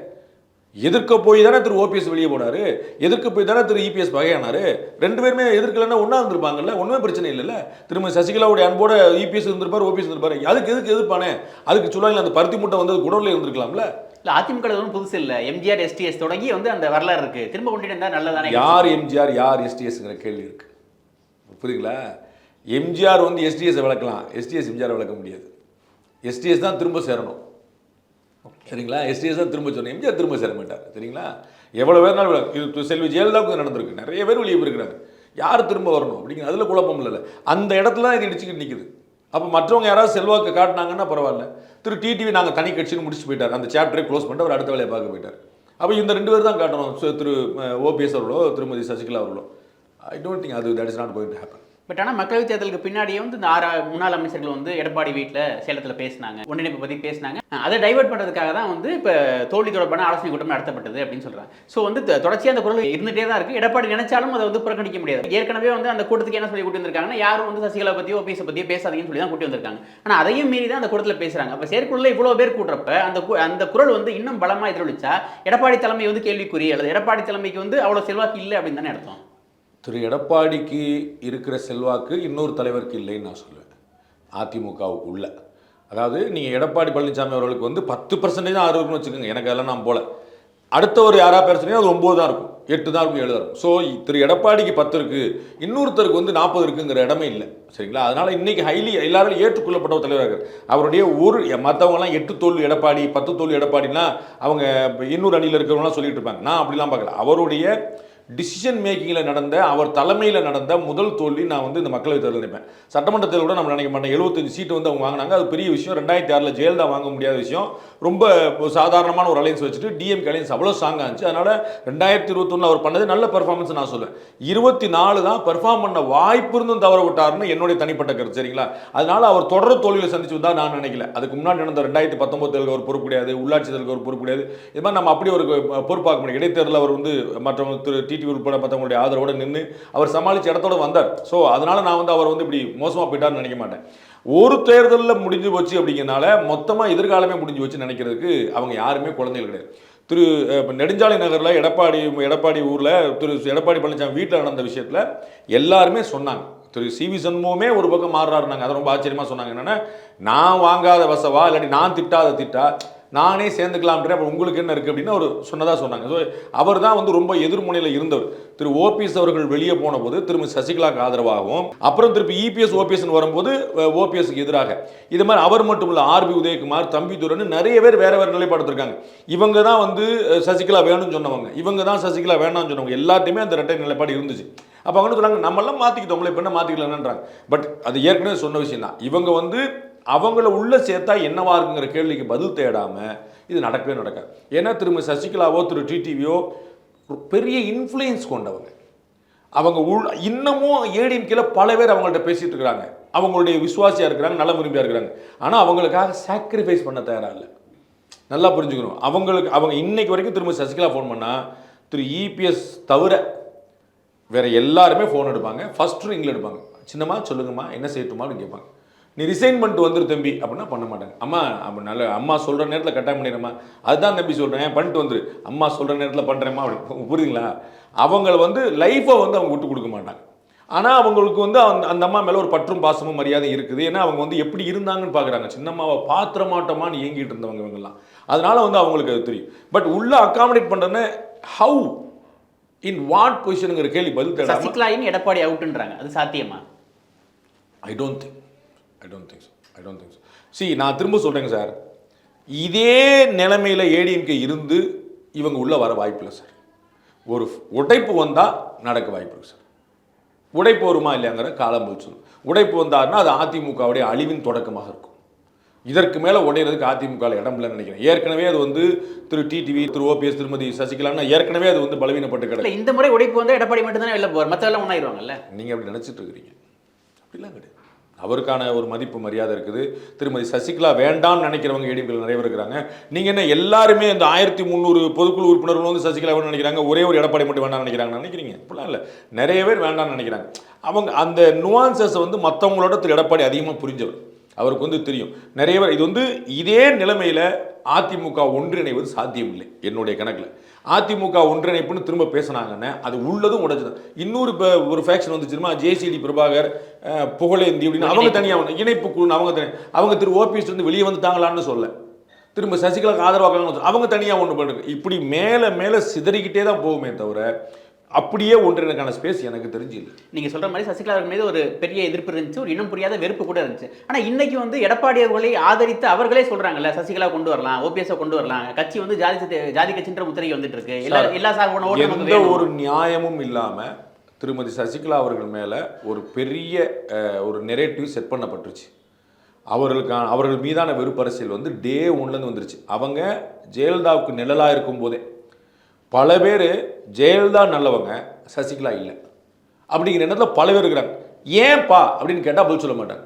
எதிர்க்க போய் தானே திரு ஓபிஎஸ் வெளியே போனாரு? எதிர்க்க போய் தானே திரு இபிஎஸ் பகையானாரு? ரெண்டு பேருமே எதிர்க்கலன்னா ஒன்றா இருந்திருப்பாங்கல்ல? ஒன்றுமே பிரச்சனை இல்லைல்ல? திரும்ப சசிகலாவுடைய அன்போட இபிஎஸ் இருந்திருப்பாரு ஓபிஎஸ் இருந்திருப்பாரு. அதுக்கு எதுக்கு எதிர்ப்பானே? அதுக்கு சொல்லுவாங்க அந்த பருத்தி மூட்டை வந்து குடோன்ல இருந்திருக்கலாம்ல? இல்ல அதிமுக ஒன்றும் புதுசு இல்ல. எம்ஜிஆர் எஸ்டிஎஸ் தொடங்கி வந்து அந்த வரலாறு இருக்கு. திரும்ப கொண்டுட்டு இருந்தா நல்லதானே? யார் எம்ஜிஆர் யார் எஸ்டிஎஸ்ங்கிற கேள்வி இருக்கு. புரியுங்களா எம்ஜிஆர் வந்து எஸ்டிஎஸ் விளக்கலாம் எஸ்டிஎஸ் எம்ஜிஆர் விளக்க முடியாது. எஸ்டிஎஸ் தான் திரும்ப சேரணும். சரிங்களா? எஸ்டிஎஸ் தான் திரும்ப சொன்னேன். எம்ஜிஆர் திரும்ப சேர மாட்டார். சரிங்களா? எவ்வளோ பேர் நாள் இது செல்வி ஜெயலலிதாவுக்கு நடந்திருக்கு. நிறைய பேர் வெளியே போயிருக்கிறாங்க. யார் திரும்ப வரணும் அப்படிங்கிற அதில் குழப்பம் இல்லை அந்த இடத்துல தான் இது இடிச்சுக்கிட்டு நிற்குது அப்போ மற்றவங்க யாராவது செல்வாக்கு காட்டினாங்கன்னா பரவாயில்ல. திரு டிடிவி நாங்கள் தனி கட்சின்னு முடிச்சு போயிட்டார். அந்த சாப்டரை க்ளோஸ் பண்ணிட்டு அவர் அடுத்த வேலையை பார்க்க போயிட்டார். அப்போ இந்த ரெண்டு பேர் தான் காட்டணும். திரு ஓபிஎஸ் அவர்களோ திருமதி சசிகலா அவர்களோ. ஐ டோன்ட் திங்க் அது that is not going to happen but ஆனால் மக்களவைத் தேர்தலுக்கு பின்னாடியே வந்து இந்த ஆறு முன்னாள் அமைச்சர்கள் வந்து எடப்பாடி வீட்டில் சேலத்தில் பேசினாங்க. ஒன்றிணைப்பு பற்றி பேசினாங்க. அதை டைவர்ட் பண்ணுறதுக்காக தான் வந்து இப்போ தோல்வி தொடர்பான ஆலோசனை கூட்டம் நடத்தப்பட்டது அப்படின்னு சொல்கிறாங்க ஸோ வந்து தொடர்ச்சியாக அந்த குரல் இருந்துகிட்டே தான் இருக்குது எடப்பாடி நினைச்சாலும் அதை வந்து புறக்கணிக்க முடியாது. ஏற்கனவே வந்து அந்த கூட்டத்துக்கு என்ன சொல்லி கூட்டி வந்திருக்காங்கன்னா யாரும் வந்து சசிகலா பற்றியோ ஓபிஎஸ் பற்றியோ பேசாதீங்கன்னு சொல்லி தான் கூட்டி வந்திருக்காங்க. ஆனால் அதையும் மீறி தான் அந்த கூட்டத்தில் பேசுகிறாங்க அப்போ செயற்குழுல இவ்வளோ பேர் கூட்டுறப்ப அந்த கு- அந்த குரல் வந்து இன்னும் பலமாக எதிரொலிச்சா எடப்பாடி தலைமை வந்து கேள்விக்குறி அல்லது எடப்பாடி தலைமைக்கு வந்து அவ்வளோ செல்வாக்கு இல்லை அப்படின்னு தானே அர்த்தம்? திரு எடப்பாடிக்கு இருக்கிற செல்வாக்கு இன்னொரு தலைவருக்கு இல்லைன்னு நான் சொல்லுவேன். அதிமுகவுக்கு உள்ள. அதாவது நீங்கள் எடப்பாடி பழனிசாமி அவர்களுக்கு வந்து பத்து பர்சன்டேஜ் தான் இருக்குன்னு வச்சுக்கோங்க. எனக்கு அதெல்லாம் நான் போல. அடுத்தவர் யாரா பேசுனீங்க அது ஒம்பது தான் இருக்கும். எட்டு தான் இருக்கும் ஏழு தான் இருக்கும். ஸோ திரு எடப்பாடிக்கு பத்து இருக்குது இன்னொருத்தருக்கு வந்து நாற்பது இருக்குங்கிற இடமே இல்லை. சரிங்களா? அதனால் இன்றைக்கி ஹைலி எல்லாரும் ஏற்றுக்கொள்ளப்பட்ட ஒரு தலைவராக அவருடைய ஒரு மற்றவங்கலாம் எட்டு தோல் எடப்பாடி பத்து தோல் எடப்பாடினா அவங்க இன்னொரு அணியில் இருக்கிறவங்களாம் சொல்லிட்டு இருப்பாங்க. நான் அப்படிலாம் பார்க்கல. அவருடைய டிசிஷன் மேக்கிங்கில் நடந்த அவர் தலைமையில் நடந்த முதல் தோல்வி நான் வந்து இந்த மக்களவைத் தேர்தல் நினைப்பேன் சட்டமன்றத்தில் கூட நம்ம நினைக்க மாட்டேன் எழுபத்தஞ்சு சீட்டு வந்து அவங்க வாங்கினாங்க. அது பெரிய விஷயம். ரெண்டாயிரத்தி ஆறில் ஜெயலலிதா வாங்க முடியாத விஷயம். ரொம்ப சாதாரணமான ஒரு அலைன்ஸ் வச்சுட்டு டிஎம்கே அலையன்ஸ் அவ்வளோ ஸ்ட்ராங்காக இருந்துச்சு. அதனால் ரெண்டாயிரத்தி இருபத்தொன்னில் அவர் பண்ணது நல்ல பெர்ஃபார்மன்ஸ் நான் சொல்லுவேன். இருபத்தி நாலு தான் பெர்ஃபார்ம் பண்ண வாய்ப்பு இருந்தும் தவற விட்டாருன்னு என்னுடைய தனிப்பட்ட கருத்து சரிங்களா? அதனால் அவர் தொடர் தோல்வியை சந்திச்சு தான் நான் நினைக்கல. அதுக்கு முன்னாடி நடந்த ரெண்டாயிரத்தி பத்தொன்பது தேர்தலுக்கு ஒரு பொறுப்பு கிடையாது. உள்ளாட்சி தேர்தலுக்கு ஒரு பொறுப்பு கிடையாது. இது மாதிரி நம்ம அப்படி ஒரு பொறுப்பாக்க முடியும். இடைத்தேர்தல் அவர் வந்து மற்றவங்க திரு டிடிவி உட்பட மற்றவங்களுடைய ஆதரவோட நின்று அவர் சமாளித்து இடத்தோட வந்தார். ஸோ அதனால் நான் வந்து அவர் வந்து இப்படி மோசமாக போயிட்டார்னு நினைக்க மாட்டேன். ஒரு தேர்தலில் முடிஞ்சு போச்சு அப்படிங்கிறனால மொத்தமாக எதிர்காலமே முடிஞ்சு போச்சு நினைக்கிறதுக்கு அவங்க யாருமே குழந்தைகள் கிடையாது. திரு நெடுஞ்சாலை நகரில் எடப்பாடி எடப்பாடி ஊரில் திரு எடப்பாடி பழனிசாமி வீட்டில் நடந்த விஷயத்தில் எல்லாருமே சொன்னாங்க. திரு சி வி சண்முகமே ஒரு பக்கம் மாறுறாருனாங்க அதை ரொம்ப ஆச்சரியமாக சொன்னாங்க. என்னென்னா நான் வாங்காத வசவா இல்லாட்டி நான் திட்டாத திட்டா நானே சேர்ந்துக்கலாம்ன்ற அப்போ உங்களுக்கு என்ன இருக்குது அப்படின்னு அவர் சொன்னதாக சொன்னாங்க. ஸோ அவர் தான் வந்து ரொம்ப எதிர்முனையில் இருந்தவர். திரு ஓபிஎஸ் அவர்கள் வெளியே போன போது திரும்ப சசிகலாக்கு ஆதரவாகவும் அப்புறம் திருப்பி இபிஎஸ் ஓபிஎஸ்னு வரும்போது ஓபிஎஸ்க்கு எதிராக. இது மாதிரி அவர் மட்டும் இல்லை ஆர்பி உதயகுமார் தம்பி துரன்னு நிறைய பேர் வேற வேற நிலைப்பாடுத்திருக்காங்க இவங்க தான் வந்து சசிகலா வேணும்னு சொன்னவங்க. இவங்க தான் சசிகலா வேணாம்னு சொன்னவங்க. எல்லாத்தையுமே அந்த ரெட்டை நிலைப்பாடு இருந்துச்சு. அப்போ அவங்க சொன்னாங்க நம்மளாம் மாற்றிக்கிட்டோம்ல இப்போ என்ன மாற்றிக்கலன்றாங்க பட் அது ஏற்கனவே சொன்ன விஷயம் தான் இவங்க வந்து அவங்கள உள்ள சேர்த்தா என்னவா இருக்குங்கிற கேள்விக்கு பதில் தேடாமல் இது நடக்கவே நடக்காது. ஏன்னா திரும்ப சசிகலாவோ திரு டிடிவியோ பெரிய இன்ஃப்ளூயன்ஸ் கொண்டவங்க. அவங்க உள் இன்னமும் ஏடிஎம் கீழே பல பேர் அவங்கள்ட்ட பேசிட்டு இருக்கிறாங்க. அவங்களுடைய விசுவாசியாக இருக்கிறாங்க நல்ல விரும்பியாக இருக்கிறாங்க. ஆனால் அவங்களுக்காக சாக்ரிஃபைஸ் பண்ண தயாராக இல்லை. நல்லா புரிஞ்சுக்கணும். அவங்களுக்கு அவங்க இன்னைக்கு வரைக்கும் திரும்ப சசிகலா ஃபோன் பண்ணால் திரு இபிஎஸ் தவிர வேறு எல்லாருமே ஃபோன் எடுப்பாங்க. ஃபர்ஸ்ட் ரிங்கில் எடுப்பாங்க. சின்னம்மா சொல்லுங்கம்மா என்ன செய்யட்டுமான்னு கேட்பாங்க. நீ ரிசைன் பண்ணிட்டு வந்துரு தம்பி. அப்படின்னா பண்ண மாட்டாங்க. அம்மா அப்ப நல்ல அம்மா சொல்கிற நேரத்தில் கட்டாயம் பண்ணிடுறேம்மா. அதுதான் தம்பி சொல்கிறேன் பண்ணிட்டு வந்துரு. அம்மா சொல்கிற நேரத்தில் பண்ணுறேம்மா அப்படி. புரியுதுங்களா? அவங்கள வந்து லைஃப்பை வந்து அவங்க விட்டு கொடுக்க மாட்டாங்க. ஆனால் அவங்களுக்கு வந்து அந்த அந்த அம்மா மேலே ஒரு பற்றும் பாசமும் மரியாதையும் இருக்குது. ஏன்னா அவங்க வந்து எப்படி இருந்தாங்கன்னு பார்க்குறாங்க சின்னம்மாவை பாத்திர மாட்டோமான்னு இயங்கிட்டு இருந்தவங்க இவங்கெல்லாம். அதனால வந்து அவங்களுக்கு அது தெரியும். பட் உள்ள அகாமடேட் பண்ணுறேன்னு ஹவு இன் வாட் பொசிஷனுங்கிற கேள்வி பதில் சசிகலாயின் எடப்பாடி அவுட்டுன்றாங்க அது சாத்தியமா? I don't think I don't think so I don't think so see நான் திரும்ப சொல்கிறேங்க சார் இதே நிலைமையில் ஏடிஎம்கே இருந்து இவங்க உள்ளே வர வாய்ப்பு இல்லை சார் ஒரு உடைப்பு வந்தால் நடக்க வாய்ப்பு இருக்கு சார் உடைப்பு வருமா இல்லையாங்கிற காலம் சொல்லும் உடைப்பு வந்தாருன்னா அது அதிமுகவுடைய அழிவின் தொடக்கமாக இருக்கும். இதற்கு மேலே உடையிறதுக்கு அதிமுக இடம் இல்லைன்னு நினைக்கிறேன். ஏற்கனவே அது வந்து திரு டிடிவி திரு ஓபிஎஸ் திருமதி சசிகலான்னு ஏற்கனவே அது வந்து பலவீனப்பட்டு கிடக்கு. இந்த முறை உடைப்பு வந்தா எடப்பாடி மட்டும் தானே வெளில போவார்? மற்றவெல்லாம் ஒன்றாயிருவாங்கல்ல நீங்கள் அப்படி நினச்சிட்டு இருக்கிறீங்க. அப்படிலாம் கிடையாது. அவருக்கான ஒரு மதிப்பு மரியாதை இருக்குது. திருமதி சசிகலா வேண்டாம்னு நினைக்கிறவங்க ஏடிபிகள் நிறைய பேர் இருக்கிறாங்க. நீங்கள் என்ன எல்லாருமே இந்த ஆயிரத்தி முந்நூறு பொதுக்குழு உறுப்பினர்கள் வந்து சசிகலா வேணும்னு நினைக்கிறாங்க? ஒரே ஒரு எடப்பாடி மட்டும் வேண்டாம்னு நினைக்கிறாங்க நினைக்கிறீங்க? இப்படிலாம் இல்லை. நிறைய பேர் வேண்டாம்னு நினைக்கிறாங்க. அவங்க அந்த நுவான்சஸை வந்து மற்றவங்களோட திரு எடப்பாடி அதிகமாக புரிஞ்சவர். அவருக்கு வந்து தெரியும். நிறைய பேர் இது வந்து இதே நிலைமையில் அதிமுக ஒன்றிணைவது சாத்தியம் இல்லை என்னுடைய கணக்கில். அதிமுக ஒன்றிணைப்புன்னு திரும்ப பேசுனாங்கன்னா அது உள்ளதும் உடைச்சது இன்னொரு இப்போ ஒரு ஃபேக்ஷன் வந்து தெரியுமா? ஜேசிடி பிரபாகர் புகழேந்தி அப்படின்னு அவங்க தனியாக இணைப்பு குழு அவங்க தனி அவங்க திரு ஓபிஎஸ் வந்து வெளியே வந்துட்டாங்களான்னு சொல்ல திரும்ப சசிகலாக்கு ஆதரவாக அவங்க தனியாக ஒன்று பண்ணுறது இப்படி மேலே மேலே சிதறிக்கிட்டே தான் போகுமே தவிர அப்படியே ஒன்றினக்கான ஸ்பேஸ் எனக்கு தெரிஞ்சு இல்லை நீங்க சொல்ற மாதிரி சசிகலா அவர்கள் மீது ஒரு பெரிய எதிர்ப்பு இருந்துச்சு ஒரு இனம் புரியாத வெறுப்பு கூட இருந்துச்சு. ஆனா இன்னைக்கு வந்து எடப்பாடி அவர்களை ஆதரித்து அவர்களே சொல்றாங்கல்ல சசிகலா கொண்டு வரலாம் ஓபிஎஸ் கொண்டு வரலாம் கட்சி வந்து ஜாதி ஜாதி கட்சின்ற முத்திரைக்கு வந்துட்டு இருக்கு. எல்லா எல்லா சார்பான எந்த. ஒரு நியாயமும் இல்லாம திருமதி சசிகலா அவர்கள் மேல ஒரு பெரிய ஒரு நெரேட்டிவ் செட் பண்ணப்பட்டுருச்சு. அவர்களுக்கான அவர்கள் மீதான வெறுப்பு அரசியல் வந்து டே ஒன்லேருந்து வந்துருச்சு. அவங்க ஜெயலலிதாவுக்கு நிழலாக இருக்கும் போதே பல பேர் ஜெயலலிதா நல்லவங்க சசிகலா இல்லை. அப்படிங்கிற எண்ணத்தில் பல பேர் இருக்கிறாங்க. ஏன்ப்பா அப்படின்னு கேட்டால் பதில் சொல்ல மாட்டாங்க.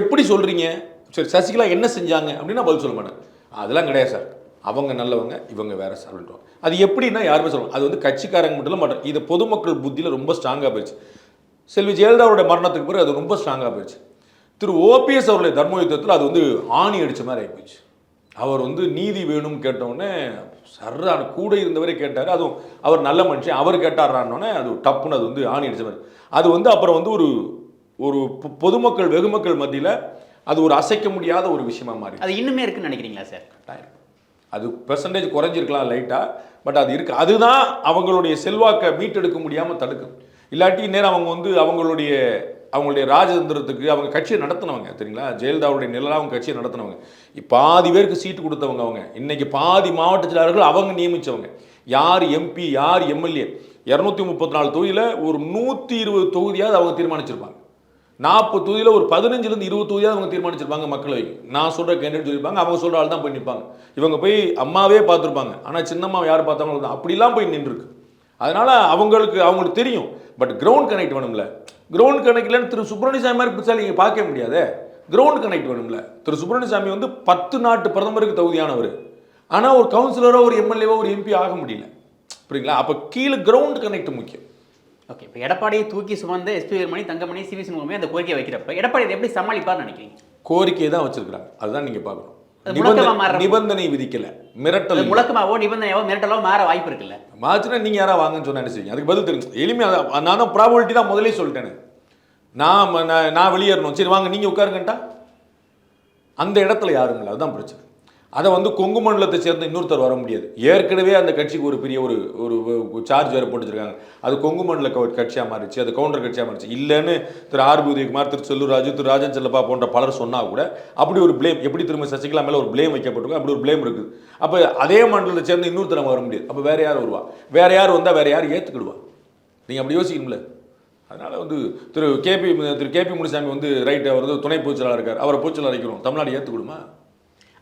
எப்படி சொல்கிறீங்க சரி சசிகலா என்ன செஞ்சாங்க அப்படின்னா பதில் சொல்ல மாட்டாங்க. அதெல்லாம் கிடையாது சார். அவங்க நல்லவங்க இவங்க வேற சார் அப்படின்றோம் அது எப்படின்னா யாருமே சொல்லுவாங்க அது வந்து கட்சிக்காரங்க மட்டும் இல்லை மாட்டோம் இது பொதுமக்கள் புத்தியில் ரொம்ப ஸ்ட்ராங்காக போயிடுச்சு. செல்வி ஜெயலலிதாவோட மரணத்துக்கு பிறகு அது ரொம்ப ஸ்ட்ராங்காக போயிடுச்சு. திரு ஓபிஎஸ் அவருடைய தர்ம யுத்தத்தில் அது வந்து ஆணி அடித்த மாதிரி ஆகிப்போச்சு அவர் வந்து நீதி வேணும்னு கேட்டவுடனே சர்றான கூட இருந்தவரே கேட்டார். அதுவும் அவர் நல்ல மனுஷன் அவர் கேட்டாரான்னொடனே அது டப்புன்னு அது வந்து ஆணி அடிச்ச மாதிரி. அது வந்து அப்புறம் வந்து ஒரு ஒரு பொதுமக்கள் வெகுமக்கள் மத்தியில் அது ஒரு அசைக்க முடியாத ஒரு விஷயமா மாறி அது இன்னுமே இருக்குன்னு நினைக்கிறீங்களா சார். அது பெர்சன்டேஜ் குறைஞ்சிருக்கலாம் லைட்டாக பட் அது இருக்கு. அதுதான் அவங்களுடைய செல்வாக்கை மீட்டெடுக்க முடியாமல் தடுக்கும். இல்லாட்டி நேரம் அவங்க வந்து அவங்களுடைய அவங்களுடைய ராஜதந்திரத்துக்கு அவங்க கட்சியை நடத்தினவங்க சரிங்களா ஜெயலலிதாவுடைய நிழலாக அவங்க கட்சியை நடத்தினவங்க. பாதி பேருக்கு சீட்டு கொடுத்தவங்க அவங்க. இன்னைக்கு பாதி மாவட்ட செயலாளர்கள் அவங்க நியமித்தவங்க யார் எம்பி யார் எம்எல்ஏ இரநூத்தி முப்பத்தி நாலு தொகுதியில் ஒரு நூற்றி இருபது தொகுதியாவது அவங்க தீர்மானிச்சிருப்பாங்க. நாற்பது தொகுதியில் ஒரு பதினஞ்சுலேருந்து இருபது தொகுதியாக அவங்க தீர்மானிச்சிருப்பாங்க மக்களவைக்கு நான் சொல்கிற கேண்டிடேட் சொல்லியிருப்பாங்க அவங்க சொல்கிற ஆள் தான் போய் நிற்பாங்க. இவங்க போய் அம்மாவே பார்த்துருப்பாங்க. ஆனால் சின்னம்மா யார் பார்த்தாங்களோ தான் அப்படிலாம் போய் நின்றுருக்கு. அதனால் அவங்களுக்கு அவங்களுக்கு தெரியும். பட் கிரவுண்ட் கனெக்ட் வேணும்ல. கிரவுண்ட் கனெக்ட்லன்னு திரு சுப்பிரமணிய மாதிரி பிடிச்சாலும் நீங்கள் பார்க்க முடியாதே. கிரவுண்ட் கனெக்ட் வேணும்ல. திரு சுப்பிரமணிய சாமி வந்து பத்து நாட்டு பிரதமருக்கு தகுதியானவர். ஆனால் ஒரு கவுன்சிலரோ ஒரு எம்எல்ஏவோ ஒரு எம்பி ஆக முடியல. புரியுங்களா அப்போ கீழே கிரவுண்ட் கனெக்ட் முக்கியம். ஓகே இப்போ எடப்பாடியை தூக்கி சுமந்த எஸ்பி வீரமணி தங்கமணி சிவி சண்முகமே அந்த கோரிக்கையை வைக்கிறப்ப எடப்பாடி எப்படி சமாளிப்பார்னு நினைக்கிறீங்க? கோரிக்கையை தான் வச்சிருக்கிறாங்க. அதுதான் நீங்க பார்க்கணும். நிபந்தனை- விதிக்கல. மிரட்டல். முழக்கமாவோ நிபந்தனையாவோ மிரட்டலோ மாற வாய்ப்பு இருக்குல்ல? மாச்சுன்னா நீங்க யாரா வாங்கன்னு சொன்னா என்ன அதுக்கு பதில் தெரியும் எளிமையாக நானும் ப்ராபபிலிட்டி தான் முதலே சொல்லிட்டேனே. நான் நான் வெளியேறணும். சரி வாங்க நீங்க உட்காருங்கன்ட்டா? அந்த இடத்துல யாரும் இல்லை அதுதான் பிரச்சனை. அதை வந்து கொங்கு மண்டலத்தை சேர்ந்த இன்னொருத்தர் வர முடியாது. ஏற்கனவே அந்த கட்சிக்கு ஒரு பெரிய ஒரு ஒரு சார்ஜ் வேறு போட்டு வச்சிருக்காங்க அது கொங்கு மண்டல கட்சியாக மாறிச்சு அது கவுண்டர் கட்சியாக மாறிச்சு. இல்லைன்னு திரு ஆர். பி. உதயகுமார் திரு செல்லூர் ராஜு திரு ராஜன் செல்லப்பா போன்ற பலர் சொன்னால் கூட அப்படி ஒரு ப்ளேம் எப்படி திரும்ப சசிகலா மேலே ஒரு ப்ளேம் வைக்கப்பட்டிருக்கும் அப்படி ஒரு ப்ளேம் இருக்குது. அப்போ அதே மண்டலத்தை சேர்ந்து இன்னொருத்தர் வர முடியாது. அப்போ வேற யார் வருவா? வேற யார் வந்தால் வேற யார் ஏற்றுக்கிடுவா நீங்கள் அப்படி யோசிக்கணும்ல. அதனால் வந்து திரு கேபி திரு கேபி முனிசாமி வந்து ரைட் அவர் வந்து துணை பொதுச்செயலாளர் இருக்கார். அவரை பொதுச்செயலாளர் வைக்கிறோம் தமிழ்நாடு ஏற்றுக்கிடுமா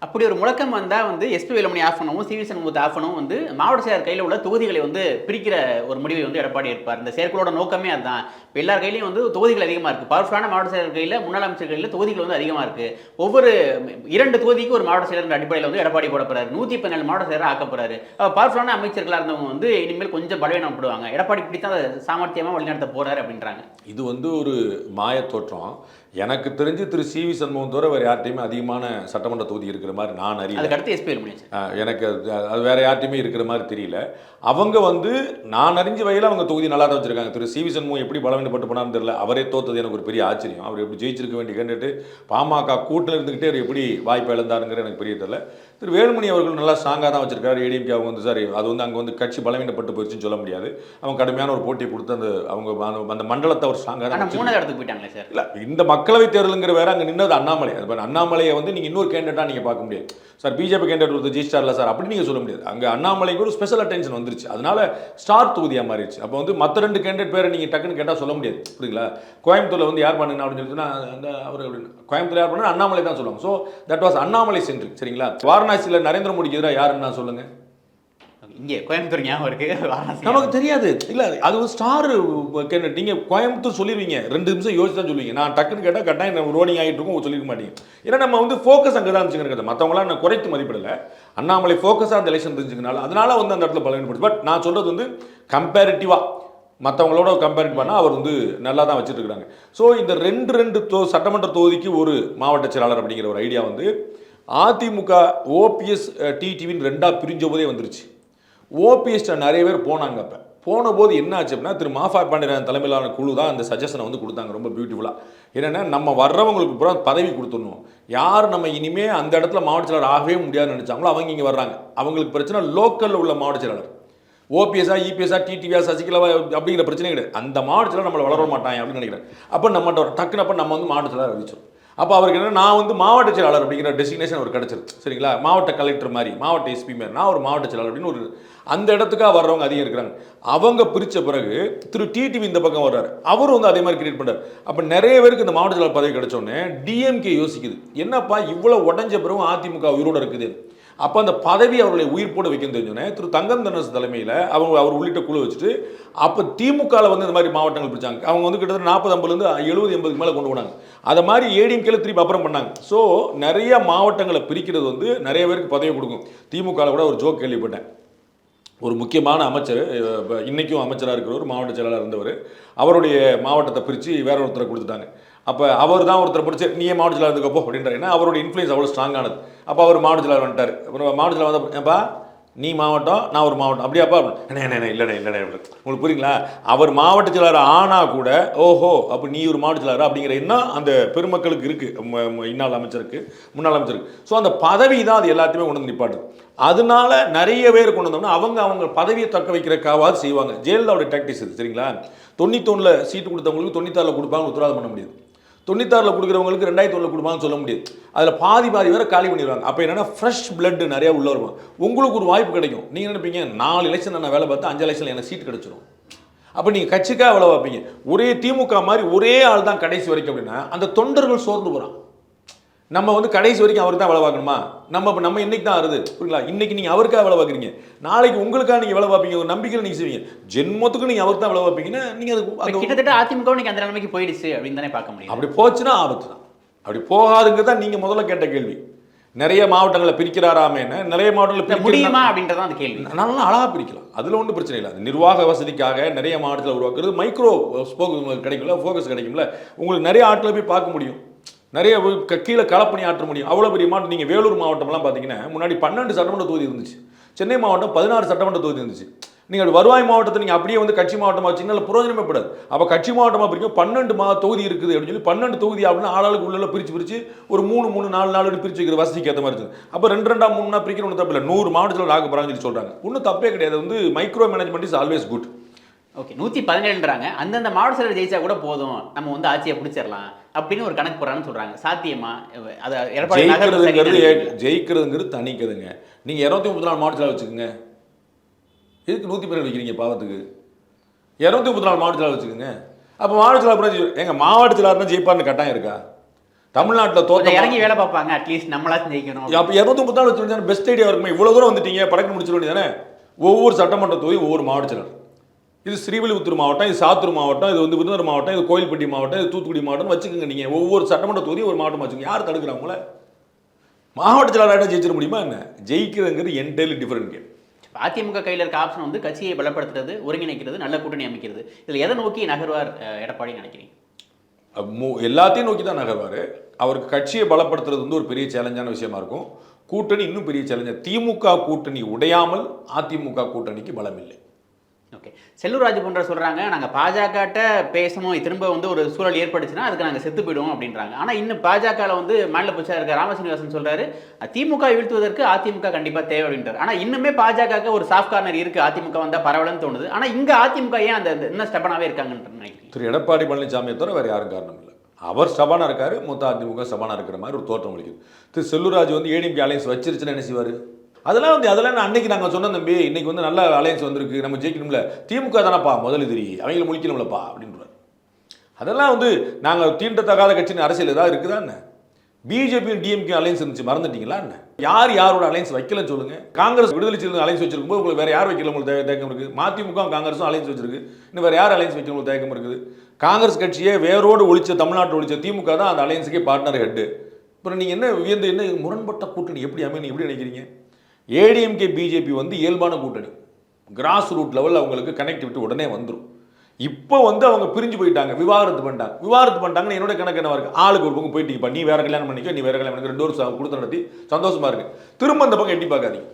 அப்படி ஒரு முழக்கம் வந்தால் வந்து எஸ்பி வேலுமணி ஆஃப் பண்ணவும் சிவி சண்முகத்தை ஆஃப் பண்ணவும் வந்து மாவட்ட செயலர் கையில் உள்ள தொகுதிகளை வந்து பிரிக்கிற ஒரு முடிவை வந்து எடப்பாடி இருப்பார் இந்த செயற்குழோட நோக்கமே அதுதான். இப்போ எல்லார் கையிலையும் வந்து தொகுதிகள் அதிகமாக இருக்குது பவர்ஃபுல்லான மாவட்ட செயலர் கையில் முன்னாள் அமைச்சர் கையில் தொகுதிகள் வந்து அதிகமாக இருக்குது ஒவ்வொரு இரண்டு தொகுதிக்கு ஒரு மாவட்ட செயலர் அடிப்படையில் வந்து எடப்பாடி போட நூற்றி பதினாலு மாவட்ட செயலர் ஆக்க போறாரு. பவர்ஃபுல்லான அமைச்சர்களாக இருந்தவங்க வந்து இனிமேல் கொஞ்சம் பலவீனப்படுவாங்க எடப்பாடி இப்படி தான் சாமர்த்தியமாக வழிநடத்த போறாரு அப்படின்றாங்க. இது வந்து ஒரு மாயத் தோற்றம். எனக்கு தெரிஞ்சு திரு சி வி சண்முகம் தவிர வேறு யார்ட்டையுமே அதிகமான சட்டமன்ற தொகுதி இருக்கிற மாதிரி நான் அறியல. அடுத்து எஸ்பி வேலுமணி ஆச்சு. ஆஹ் எனக்கு அது அது வேற யார்ட்டையுமே இருக்கிற மாதிரி தெரியல. அவங்க வந்து நான் அறிஞ்ச வகையில் அவங்க தொகுதி நல்லா தான் வச்சிருக்காங்க. திரு சி வி சண்முகம் எப்படி பலவீனப்பட்டு போனான்னு தெரியல. அவரே தோத்தது எனக்கு ஒரு பெரிய ஆச்சரியம். அவர் எப்படி ஜெயிச்சிருக்க வேண்டிய கேண்டுட்டு பாமக கூட்டில் இருந்துக்கிட்டே அவர் எப்படி வாய்ப்பு இழந்தாருங்கிற எனக்கு பெரிய தெரியல. திரு வேலுமணி அவர்கள் நல்லா ஸ்ட்ராங்காக தான் வச்சிருக்காரு. ஏடிஎம்கே அவங்க வந்து சார் அது வந்து அங்கே வந்து கட்சி பலவீனப்பட்டு போயிடுச்சுன்னு சொல்ல முடியாது. அவங்க கடுமையான ஒரு போட்டியை கொடுத்து அந்த அவங்க அந்த- மண்டலத்தை அவர் ஸ்ட்ராங்காக தான் மூணாவது இடத்துக்கு போயிட்டாங்களே சார்? இல்ல இந்த மக்களவை தேர்தலுங்கிற வேற அங்க நின்னது அண்ணாமலை. அது அண்ணாமலையை வந்து நீங்க இன்னொரு கேண்டிடேட்டா நீங்க பார்க்க முடியாது. சார் பிஜேபி கேண்டிடேட் ஒருத்தர் ஜெயிச்சிட்டார்ல சார் அப்படி நீங்க சொல்ல முடியாது. அங்க அண்ணாமலைக்கு ஒரு ஸ்பெஷல் அட்டென்ஷன் வந்துருச்சு. அதனால ஸ்டார் தொகுதியா மாறிடுச்சு. அப்போ வந்து மற்ற ரெண்டு கேண்டிடேட் பேரை நீங்க டக்குன்னு கேட்டா சொல்ல முடியாது. புரியுங்களா கோயம்புத்தூர்ல வந்து யார் பண்ணுங்க அப்படின்னு சொல்லிட்டுனா அந்த அவர் கோயம்புத்தூர் யார் பண்ணா அண்ணாமலை தான் சொல்லுவாங்க. So that was Annamalai centric சரிங்களா? வாரணாசியில் நரேந்திர மோடிக்கு எதிராக யாருன்னு நான் சொல்லுங்க. இங்கே கோயம்புத்தூர் ஞாபகம் இருக்கு. நமக்கு தெரியாது. இல்ல அது ஒரு ஸ்டார் கேண்டிடேட் நீங்க கோயம்புத்தூர் சொல்லிடுவீங்க ரெண்டு நிமிஷம் யோசிச்சு தான் சொல்லுவீங்க. நான் டக்குன்னு கேட்டா கட்டாயம் ரோடிங் ஆகிட்டு இருக்கும் சொல்லிருக்க மாட்டீங்க. ஏன்னா நம்ம வந்து ஃபோக்கஸ் அங்கே தான் இருந்துச்சுங்கிறது மற்றவங்களாம் நான் குறைத்து மதிப்பிடல. அண்ணாமலை ஃபோக்கஸாக அந்த எலெக்ஷன் இருந்துச்சுனால அதனால வந்து அந்த இடத்துல பலவீனப்படுது. பட் நான் சொல்றது வந்து கம்பேரிட்டிவா மற்றவங்களோட கம்பேரிட் பண்ணால் அவர் வந்து நல்லா தான் வச்சுட்டு இருக்காங்க ஸோ இந்த ரெண்டு ரெண்டு தொ சட்டமன்ற தொகுதிக்கு ஒரு மாவட்ட செயலாளர் அப்படிங்கிற ஒரு ஐடியா வந்து அதிமுக ஓபிஎஸ் டிடிவின்னு ரெண்டாக பிரிஞ்ச போதே வந்துருச்சு. ஓபிஎஸ்ட நிறைய பேர் போனாங்க அப்போ. போன போது என்ன ஆச்சு அப்படின்னா திரு மாஃபா பாண்டியன் தலைமையிலான குழு தான் அந்த சஜஷனை வந்து கொடுத்தாங்க ரொம்ப பியூட்டிஃபுல்லாக என்னென்னா நம்ம வர்றவங்களுக்கு பூரா பதவி கொடுத்துடணும். யார் நம்ம இனிமேல் அந்த இடத்துல மாவட்ட செயலாளர் ஆகவே முடியாதுன்னு நினச்சாங்களோ அவங்க இங்கே வர்றாங்க. அவங்களுக்கு பிரச்சனை லோக்கலில் உள்ள மாவட்ட செயலாளர். ஓபிஎஸ்ஆ இபிஎஸ்ஆ டிடிவியா சசிகலாவா அப்படிங்கிற பிரச்சனை கிடையாது. அந்த மாவட்ட செயலாளர் நம்மளை வளர மாட்டாங்க அப்படின்னு நினைக்கிறேன். அப்போ நம்மகிட்ட ஒரு டக்குன்னு அப்போ நம்ம வந்து மாவட்ட செயலாளர் அறிவிச்சோம். அப்போ அவருக்கு என்ன நான் வந்து மாவட்ட செயலாளர் அப்படிங்கிற டெசிக்னேஷன் அவர் கிடச்சிருச்சு. சரிங்களா? மாவட்ட கலெக்டர் மாதிரி மாவட்ட எஸ்பி மாதிரி. நான் ஒரு மாவட்ட செயலாளர் அப்படின்னு ஒரு அந்த இடத்துக்காக வர்றவங்க அதிகம் இருக்கிறாங்க. அவங்க பிரித்த பிறகு திரு டிடிவி இந்த பக்கம் வர்றாரு. அவரும் வந்து அதே மாதிரி கிரியேட் பண்ணுறாரு அப்போ நிறைய பேருக்கு இந்த மாவட்ட செயலாளர் பதவி கிடச்சோடனே டிஎம்கே யோசிக்குது. என்னப்பா இவ்வளோ உடஞ்ச பிறகு அதிமுக உயிரோட இருக்குது? அப்போ அந்த பதவி அவர்களை உயிர் போட வைக்கும் தெரிஞ்சோன்னே திரு தங்கம் தனசு தலைமையில் அவங்க அவர் உள்ளிட்ட குழு வச்சுட்டு அப்போ திமுகவில் வந்து இந்த மாதிரி மாவட்டங்கள் பிடிச்சாங்க. அவங்க வந்து கிட்டத்தட்ட நாற்பது ஐம்பதுலேருந்து எழுபது எண்பதுக்கு மேலே கொண்டு போனாங்க. அதை மாதிரி ஏடிஎம்கேல திருப்பி அப்புறம் பண்ணாங்க. ஸோ நிறைய மாவட்டங்களை பிரிக்கிறது வந்து நிறைய பேருக்கு பதவி கொடுக்கும். திமுகவில் கூட ஒரு ஜோக் கேள்விப்பட்டேன். ஒரு முக்கியமான அமைச்சர் இன்றைக்கும் இப்ப அமைச்சராக இருக்கிறவர் மாவட்ட செயலாளர் இருந்தவர். அவருடைய மாவட்டத்தை பிரித்து வேற ஒருத்தரை கொடுத்துட்டாங்க. அப்போ அவர் தான் ஒருத்தரை பிடிச்சி நீயே மாவட்ட செயலாளர் இருந்துக்கப்போ அப்படின்றாரு. ஏன்னா அவரோட இன்ஃப்ளூயன்ஸ் அவ்வளோ ஸ்ட்ராங்கானது அப்போ அவர் மாவட்ட செயலாளர் வந்துட்டார். அப்புறம் மாவட்ட செயலாளர் ஏப்பா நீ மாவட்டம் நான் ஒரு மாவட்டம். அப்படியாப்பா என்ன என்ன இல்லைண்ணே இல்லைண்ணே உங்களுக்கு புரியுங்களா? அவர் மாவட்ட செயலாளர் ஆனால் கூட ஓஹோ அப்போ நீ ஒரு மாவட்ட செயலாளர் அப்படிங்கிற எண்ணம் அந்த பெருமக்களுக்கு இருக்குது இந்நாள் அமைச்சருக்கு முன்னாள் அமைச்சருக்கு. ஸோ அந்த பதவி தான் அது எல்லாத்தையுமே கொண்டு வந்து நிப்பாட்டுது. அதனால நிறைய பேர் கொண்டு வந்தோம்னா அவங்க அவங்க பதவியை தக்க வைக்கிறக்காவது செய்வாங்க. ஜெயலலிதாவுடைய டாக்டிஸ் இது சரிங்களா? தொண்ணூத்தொன்னில் சீட்டு கொடுத்தவங்களுக்கு தொண்ணூத்தாறில் கொடுப்பாங்க உத்தரவாதம் பண்ண முடியாது. தொண்ணூத்தாறில் கொடுக்குறவங்களுக்கு ரெண்டாயிரத்தி ஒன்றில் கொடுப்பாங்கன்னு சொல்ல முடியாது. அதில் பாதி பாதி வேற காலி பண்ணிடுவாங்க. அப்போ என்னன்னா ஃப்ரெஷ் blood நிறையா உள்ள வருவாங்க உங்களுக்கு ஒரு வாய்ப்பு கிடைக்கும். நீங்கள் நினைப்பீங்க? நாலு எலெக்ஷன் நான் வேலை பார்த்து அஞ்சு எலெக்ஷனில் எனக்கு சீட் கிடச்சிரும். அப்போ நீங்கள் கட்சிக்காக வேலை பார்ப்பீங்க ஒரே திமுக மாதிரி ஒரே ஆள் தான் கடைசி வரைக்கும் அப்படின்னா அந்த தொண்டர்கள் சோர்ந்து போகிறான் நம்ம வந்து கடைசி வரைக்கும் அவருக்கு தான் வேலை பார்க்கணுமா? நம்ம இப்ப நம்ம இன்னைக்கு தான் வருது புரியுங்களா இன்னைக்கு நீங்கள் அவருக்காக வேலை பார்க்குறீங்க. நாளைக்கு உங்களுக்காக நீங்கள் வேலை பார்ப்பீங்க. ஒரு நம்பிக்கையில் நீங்கள் செய்வீங்க. ஜென்மத்துக்கு நீங்கள் அவருக்கு தான் வேலை பார்ப்பீங்கன்னா நீங்கள் அது கிட்டத்தட்ட அதிமுக இன்னைக்கு அந்த நிலைமைக்கு போயிடுச்சு அப்படின்னு தானே பார்க்க முடியும். அப்படி போச்சுன்னா ஆபத்து தான். அப்படி போகாதுங்கிறது தான் நீங்கள் முதல்ல கேட்ட கேள்வி. நிறைய மாவட்டங்களை பிரிக்கிறாராமேன்னு நிறைய மாவட்டங்களை இல்ல, பிரிக்கிறா முடியுமா அப்படின்றதான் அந்த கேள்வி. நல்லா அழகாக பிரிக்கலாம். அதில் ஒன்றும் பிரச்சனை இல்லை. நிர்வாக வசதிக்காக நிறைய மாவட்டத்தில் உருவாக்குறது. மைக்ரோ ஸ்போக் உங்களுக்கு கிடைக்கும்ல ஃபோக்கஸ் கிடைக்கும்ல. உங்களுக்கு நிறைய ஆட்களை போய் பார்க்க முடியும். நிறைய க- கீழே களப்பணி ஆற்ற முடியும். அவ்வளோ பெரிய மாவட்டம். நீங்கள் வேலூர் மாவட்டம்லாம் பார்த்தீங்கன்னா முன்னாடி பன்னெண்டு சட்டமன்ற தொகுதி இருந்துச்சு. சென்னை மாவட்டம் பதினாறு சட்டமன்ற தொகுதி இருந்துச்சு. நீங்கள் வருவாய் மாவட்டத்தை நீங்கள் அப்படியே வந்து கட்சி மாவட்டமாக வச்சிங்கன்னா பிரயோஜனமே படாது. அப்போ கட்சி மாவட்டமாக பிரிக்கும் பன்னெண்டு மா தொகுதி இருக்குது அப்படின்னு சொல்லி பன்னெண்டு தொகுதி அப்படின்னு ஆளாளுக்கு உள்ள பிரித்து பிரித்து ஒரு மூணு மூணு நாலு நாலு பிரித்து வைக்கிற வசதிக்கு ஏற்ற மாதிரி இருக்குது. அப்போ ரெண்டு ரெண்டா மூணு பிரிக்கிற ஒன்றும் தப்பு இல்லை நூறு மாவட்டத்தில் ஆக போகிறாங்கன்னு சொல்லி சொல்கிறாங்க ஒன்றும் தப்பே கிடையாது. வந்து micro management is always good okay நூற்றி பதினேழுன்றாங்க. அந்தந்த மாவட்ட செயலர் ஜெயிச்சா கூட போதும். நம்ம வந்து ஆட்சியை பிடிச்சிடலாம். அப்படின்னு ஒரு கணக்கு போடுறான்னு சொல்றாங்க. சாத்தியமா? அது எடப்பாடி ஜெயிக்கிறதுங்கிறது ஜெயிக்கிறதுங்கிறது தனிக்குதுங்க நீங்கள் இரநூத்தி முப்பத்தி நாலு மாவட்டத்தில் வச்சுக்கோங்க. எதுக்கு நூற்றி பதினேழு வைக்கிறீங்க பாவத்துக்கு? இரநூத்தி முப்பத்தி நாலு மாவட்டத்தில் வச்சுக்கோங்க. அப்போ மாவட்ட செயலாளர் எங்க மாவட்ட செயலாளர்னா ஜெயிப்பார்னு கட்டாயம் இருக்கா? தமிழ்நாட்டில் தோற்ற இறங்கி வேலை பார்ப்பாங்க. அட்லீஸ்ட் நம்மளாச்சும் ஜெயிக்கணும். அப்போ இரநூத்தி முப்பத்தி நாலு வச்சு பெஸ்ட் ஐடியா இருக்குமே. இவ்வளோ தூரம் வந்துட்டீங்க. படக்கு முடிச்சிட வேண்டியதானே ஒவ்வொரு சட்டமன்ற தொகுதி ஒவ்வொரு மாவட்ட செயலர் இது ஸ்ரீவில்லிபுத்தூர் மாவட்டம் இது சாத்தூர் மாவட்டம் இது வந்து விருதுநகர் மாவட்டம் இது கோயில்பட்டி மாவட்டம் இது தூத்துக்குடி மாவட்டம் வச்சுக்கோங்க நீங்கள் ஒவ்வொரு சட்டமன்ற தொகுதி ஒரு மாவட்டம் வச்சுக்கோங்க. யார் தடுக்கிறாங்கள மாவட்ட செயலாளர்கிட்ட ஜெயிச்சிட முடியுமா என்ன? ஜெயிக்கிறதுங்கிறது என்டையர்லி டிஃப்ரெண்ட் கேம் அதிமுக கையில் இருக்க ஆப்ஷன் வந்து கட்சியை பலப்படுத்துறது ஒருங்கிணைக்கிறது நல்ல கூட்டணி அமைக்கிறது. இதில் எதை நோக்கி நகர்வார் எடப்பாடி நினைக்கிறீங்க? எல்லாத்தையும் நோக்கி தான் நகர்வார். அவருக்கு கட்சியை பலப்படுத்துறது வந்து ஒரு பெரிய சேலஞ்சான விஷயமா இருக்கும். கூட்டணி இன்னும் பெரிய சேலஞ்சா திமுக கூட்டணி உடையாமல் அதிமுக கூட்டணிக்கு பலம் இல்லை ஓகே. செல்லூர் ராஜு போன்ற சொல்கிறாங்க நாங்கள் பாஜகட்ட பேசணும் திரும்ப வந்து ஒரு சூழல் ஏற்பட்டுச்சுன்னா அதுக்கு நாங்கள் செத்து போயிடுவோம் அப்படின்றாங்க. ஆனால் இன்னும் பாஜகவில் வந்து மாநில பொதுச்சா இருக்க ராமசீனிவாசன் சொல்கிறாரு திமுக வீழ்த்துவதற்கு அதிமுக கண்டிப்பாக தேவை அப்படின்றார். ஆனால் இன்னுமே பாஜக ஒரு சாஃப்ட் கார்னர் இருக்குது அதிமுக வந்தால் பரவலன்னு தோணுது. ஆனால் இங்கே அதிமுக ஏன் அந்த இன்னும் ஸ்டெபனாகவே இருக்காங்கன்ற நினைக்கிறீங்க? திரு எடப்பாடி பழனிசாமியை தவிர வேறு யாரும் காரணம் இல்லை. அவர் சபானா இருக்காரு மூத்த அதிமுக சபானா இருக்கிற மாதிரி ஒரு தோற்றம் அளிக்குது திரு செல்லூராஜ் வந்து ஏடிஎம்கே அலையன்ஸ் வச்சிருச்சுன்னு என்ன செய்வார்? அதெல்லாம் வந்து அதெல்லாம் நான் அன்னைக்கு நாங்கள் சொன்ன தம்பி. இன்னைக்கு வந்து நல்ல அலையன்ஸ் வந்திருக்கு. நம்ம ஜெயிக்கணும்ல. திமுக தானப்பா முதல் எதிரி. அவங்கள முழிக்கணும்லப்பா அப்படின்றார். அதெல்லாம் வந்து நாங்கள் தீண்டத்தகாத கட்சியின் அரசியல் ஏதாவது இருக்குதா என்ன? பிஜேபியும் டிஎம்கே அலையன்ஸ் இருந்துச்சு. மறந்துட்டீங்களா என்ன? யார் யாரோட அலையன்ஸ் வைக்கலன்னு சொல்லுங்க. காங்கிரஸ் விடுதலை சிறுத்தை அலையன்ஸ் வச்சிருக்கும் போது உங்களுக்கு வேற யார் வைக்கல உங்களுக்கு தயக்கம் தேக்கம் இருக்குது மதிமுக காங்கிரஸும் அலையன்ஸ் வச்சிருக்கு. இன்னும் வேற யார் அலையன்ஸ் வைக்க உங்களுக்கு தயக்கம் இருக்குது? காங்கிரஸ் கட்சியே வேரோடு ஒழிச்ச தமிழ்நாட்டில் ஒழிச்ச திமுக தான் அந்த அலையன்ஸுக்கே பார்ட்னர் ஹெட்டு அப்புறம் நீங்கள் என்ன வியந்து என்ன முரண்பட்ட கூட்டணி? எப்படி அமைன்னு எப்படி நினைக்கிறீங்க? ஏடிஎம்கே பிஜேபி வந்து இயல்பான கூட்டணி. கிராஸ் ரூட் லெவலில் அவங்களுக்கு கனெக்டிவிட்டி உடனே வந்துடும் இப்போ வந்து அவங்க பிரிஞ்சு போயிட்டாங்க. விவாகரத்து பண்ணிட்டாங்க. விவாகரத்து பண்ணிட்டாங்கன்னு என்னோட கணக்கு என்ன இருக்கு? ஆளுக்கு ஒரு பக்கம் போயிட்டீங்கப்பா நீ வேற கல்யாணம் பண்ணிக்கோ நீ வேற கல்யாணம் பண்ணிக்கோ. ரெண்டு வருஷம் கொடுத்து நடத்தி சந்தோஷமா இருக்கு. திரும்ப அந்த பக்கம் எட்டி பார்க்காதீங்க.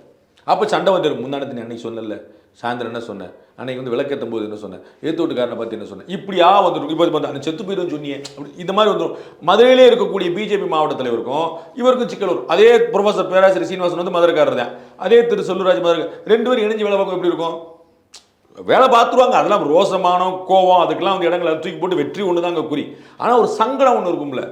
அப்போ சண்டை வந்துடும் முந்தானத்தின் அன்னைக்கு சொன்னல சாயந்தரம் என்ன சொன்னேன் அன்னைக்கு வந்து விளக்கேற்றும் போது என்ன சொன்னேன் ஏத்தோட்டுக்காரனை பற்றி என்ன சொன்னேன் இப்படியா வந்துடும் இப்போ வந்து அந்த செத்து போயிடும் சொன்னியே. அப்படி இந்த மாதிரி வந்துடும் மதுரையிலே இருக்கக்கூடிய பிஜேபி மாவட்ட தலைவருக்கும் இவருக்கும் சிக்கல் வரும் அதே ப்ரொஃபஸர் பேராசிரியர் சீனிவாசன் வந்து மதுரைக்காரர் தான். அதே திரு செல்லூராஜ் மதுரை ரெண்டு பேரும் இணைஞ்சு வேலை பார்க்கும் எப்படி இருக்கும்? வேலை பார்த்துருவாங்க. அதெல்லாம் ரோசமானம் கோவம். அதுக்கெல்லாம் வந்து இடங்களை தூக்கி போட்டு வெற்றி ஒன்று அங்கே குறி. ஆனால் ஒரு சங்கடம் ஒன்று இருக்கும்ல.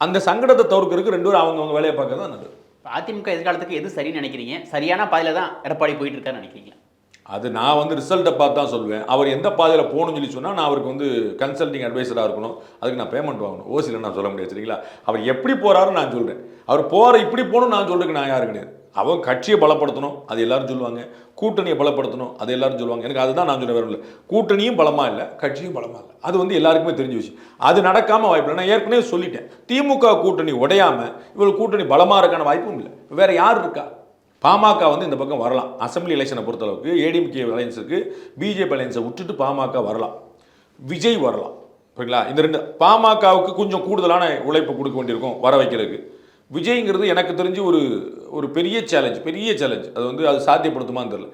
அந்த சங்கடத்தை தவிர்க்கறதுக்கு ரெண்டு பேரும் அவங்கவுங்க வேலையை பார்க்கறது தான் நல்லது. அதிமுக எதிர்காலத்துக்கு எது சரின்னு நினைக்கிறீங்க? சரியான பாதையில் தான் எடப்பாடி போயிட்டு இருக்காருன்னு நினைக்கிறீங்க அது நான் வந்து ரிசல்ட்டை பார்த்து தான் சொல்லுவேன் அவர் எந்த பாதையில் போகணும்னு சொல்லி சொன்னால் நான் அவருக்கு வந்து கன்சல்டிங் அட்வைசராக இருக்கணும். அதுக்கு நான் பேமெண்ட் வாங்கணும். ஓசியில் நான் சொல்ல முடியாது சரிங்களா? அவர் எப்படி போகிறாருன்னு நான் சொல்கிறேன் அவர் போகிற இப்படி போகணும்னு நான் சொல்கிறதுக்கு நான் யாரும் கிடையாது அவன் கட்சியை பலப்படுத்தணும் அது எல்லாரும் சொல்லுவாங்க. கூட்டணியை பலப்படுத்தணும் அது எல்லாரும் சொல்லுவாங்க. எனக்கு அதுதான் நான் சொல்ல வரல கூட்டணியும் பலமாக இல்லை கட்சியும் பலமாக இல்லை. அது வந்து எல்லாருக்குமே தெரிஞ்ச விஷயம். அது நடக்காமல் வாய்ப்பு நான் ஏற்கனவே சொல்லிட்டேன். திமுக கூட்டணி உடையாமல் இவள் கூட்டணி பலமாக இருக்கான வாய்ப்பும் இல்லை. வேறு யார் இருக்கா? பாமக வந்து இந்த பக்கம் வரலாம். அசம்பிளி எலெக்ஷனை பொறுத்தளவுக்கு ஏடிஎம்கே அலையன்ஸுக்கு பிஜேபி அலையன்ஸை விட்டுட்டு பாமக வரலாம். விஜய் வரலாம். ஓகேங்களா இந்த ரெண்டு பாமகவுக்கு கொஞ்சம் கூடுதலான உழைப்பு கொடுக்க வேண்டியிருக்கும் வர வைக்கிறதுக்கு. விஜய்ங்கிறது எனக்கு தெரிஞ்சு ஒரு ஒரு பெரிய சேலஞ்ச் பெரிய சேலஞ்ச் அது வந்து அது சாத்தியப்படுத்துமான்னு தெரியல.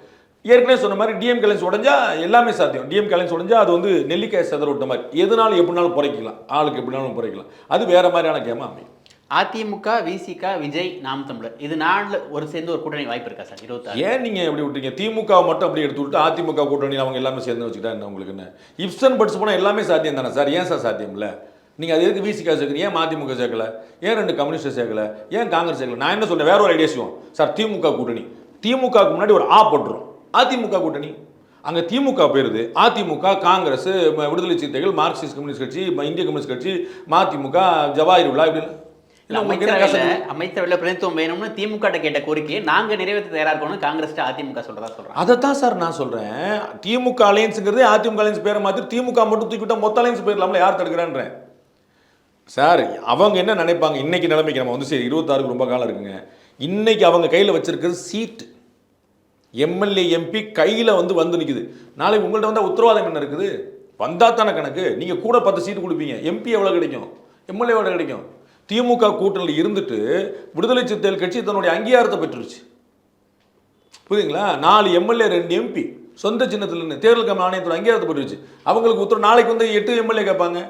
ஏற்கனவே சொன்ன மாதிரி டிஎம் கேலன்ஸ் உடஞ்சா எல்லாமே சாத்தியம். டிஎம் கலைன்ஸ் உடஞ்சா அது வந்து நெல்லிக்காய் செதற விட்ட மாதிரி. எதுனாலும் எப்படினாலும் குறைக்கலாம் ஆளுக்கு எப்படினாலும் குறைக்கலாம் அது வேற மாதிரியான கேமா அமையும். அதிமுக விசிக விஜய் நாம் தமிழர். இது நாளில் ஒரு சேர்ந்து ஒரு கூட்டணி வாய்ப்பு இருக்கா சார்? இருபத்தாறு. ஏன் நீங்க எப்படி விட்டீங்க திமுக மட்டும் அப்படி எடுத்து விட்டு அதிமுக கூட்டணி அவங்க எல்லாமே சேர்ந்து வச்சுக்கிட்டா என்ன உங்களுக்கு என்ன? இப்சன் படிச்சு போனா எல்லாமே சாத்தியம் தானே சார்? ஏன் சார் சாத்தியம் இல்லை நீங்க அது எதுக்கு விசிகா சேர்க்குறீங்க? ஏன் மதிமுக சேர்க்கல? ஏன் ரெண்டு கம்யூனிஸ்ட் சேர்க்கல? ஏன் காங்கிரஸ் சேர்க்கல? நான் என்ன சொல்றேன்? வேற ஒரு ஐடியா செய்வோம் சார் திமுக கூட்டணி. திமுகவுக்கு முன்னாடி ஒரு ஆ போட்டுரும். அதிமுக கூட்டணி. அங்க திமுக போயிருது. அதிமுக காங்கிரஸ் விடுதலை சிறுத்தைகள் மார்க்சிஸ்ட் கம்யூனிஸ்ட் கட்சி இந்திய கம்யூனிஸ்ட் கட்சி மதிமுக ஜவாஹிர் உலா இப்படி இல்ல, அமைச்சரவையில்? அமைச்சரவையில் பிரதித்துவம் வேணும்னு திமுக கேட்ட கோரிக்கையை நாங்க நிறைவேற்ற தயாரா இருக்கணும் காங்கிரஸ் அதிமுக சொல்றதா சொல்றாங்க. அதைத்தான் சார் நான் சொல்றேன். திமுக அலையன்ஸுங்கிறது அதிமுக அலையன்ஸ் பேரை மாத்தி திமுக மட்டும் தூக்கிவிட்டா மொத்த அலையன்ஸ் போயிடலாம்ல யார் தடுக்கிறான்றேன் சார் அவங்க என்ன நினைப்பாங்க? இன்னைக்கு நிலைமைக்கு நம்ம வந்து சரி இருபத்தாறுக்கு ரொம்ப காலம் இருக்குங்க. இன்னைக்கு அவங்க கையில் வச்சிருக்கிறது சீட்டு எம்எல்ஏ எம்பி கையில் வந்து வந்து நிக்குது. நாளைக்கு உங்கள்ட்ட வந்தால் உத்தரவாதம் என்ன இருக்குது? வந்தா தானே கணக்கு. நீங்கள் கூட பத்து சீட்டு கொடுப்பீங்க. எம்பி எவ்வளோ கிடைக்கும்? எம்எல்ஏ எவ்வளோ கிடைக்கும்? திமுக கூட்டணியில் இருந்துட்டு விடுதலை சிறுத்தைகள் கட்சி தன்னுடைய அங்கீகாரத்தை பெற்றுருச்சு. புரியுதுங்களா? நாலு எம்எல்ஏ ரெண்டு எம்பி. சொந்த சின்னத்தில் இருந்து தேர்தல் கமிஷன் ஆணையத்தோட அங்கீகாரத்தை பெற்றுருச்சு. அவங்களுக்கு உத்தரவு நாளைக்கு வந்து எட்டு எம்எல்ஏ கேட்பாங்க.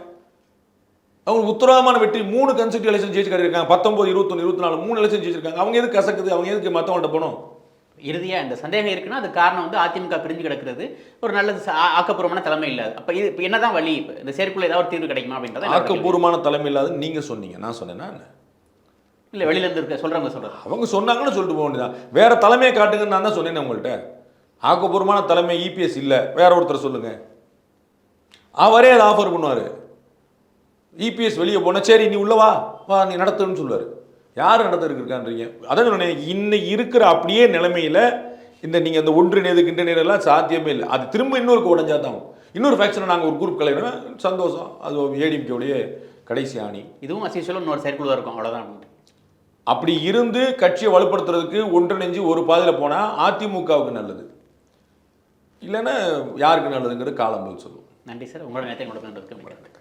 அவங்க உத்தரவாதமான வெற்றி மூணு கன்செப்ட் எலெக்ஷன் ஜெயிச்சு கட்டியிருக்காங்க பத்தொம்பது இருபத்தொன்று இருபத்தி நாலு மூணு எலெக்ஷன் ஜெயிச்சிருக்காங்க. அவங்க எதுக்கு கசக்குது? அவங்க எதுக்கு மற்றவங்கள்ட்ட போனோம்? இறுதியா இந்த சந்தேகம் இருக்குன்னா அது காரணம் வந்து அதிமுக பிரிஞ்சு கிடக்கிறது. ஒரு நல்ல ஆக்கப்பூர்வமான தலைமை இல்லாது. அப்ப இது இப்ப என்னதான் வழி? இப்ப இந்த செயற்குள்ள ஏதாவது ஒரு தீர்வு கிடைக்குமா அப்படின்றத. ஆக்கப்பூர்வமான தலைமை இல்லாதுன்னு நீங்க சொன்னீங்க. நான் சொன்னேன்னா என்ன? இல்ல வெளியில இருந்து இருக்க சொல்றவங்க சொல்றது. அவங்க சொன்னாங்கன்னு சொல்லிட்டு போக வேண்டியதான் வேற தலைமையை காட்டுங்கன்னு நான் தான் சொன்னேன் உங்கள்கிட்ட ஆக்கப்பூர்வமான தலைமை இபிஎஸ் இல்லை. வேற ஒருத்தர் சொல்லுங்க. அவரே அதை ஆஃபர் பண்ணுவார். இபிஎஸ் வெளியே போனா சரி நீ உள்ள வா. வா நீ நடத்துன்னு சொல்லுவார். யார் நடத்துறதுக்கு இருக்கான்றீங்க அதான் சொன்னேன் இன்னைக்கு இருக்கிற அப்படியே நிலைமையில இந்த நீங்க இந்த ஒன்றிணைது கிண்டனியது எல்லாம் சாத்தியமே இல்லை. அது திரும்ப இன்னொருக்கு உடஞ்சா தான். இன்னொரு ஃபேக்ஷனை நாங்கள் ஒரு குரூப் கலையிறோம். சந்தோஷம். அது ஏடிஎம்கேவுடைய கடைசி ஆணி. இதுவும் அசிஷுவலும் இன்னொரு செயற்குழுவா இருக்கும். அப்படின்ட்டு. அப்படி இருந்து கட்சியை வலுப்படுத்துறதுக்கு ஒன்றிணைஞ்சு ஒரு பாதையில் போனால் அதிமுகவுக்கு நல்லது. இல்லைன்னா யாருக்கு நல்லதுங்கிறது காலங்கள் சொல்லும். நன்றி சார். உங்களோட நேரத்தை கொடுக்கணும்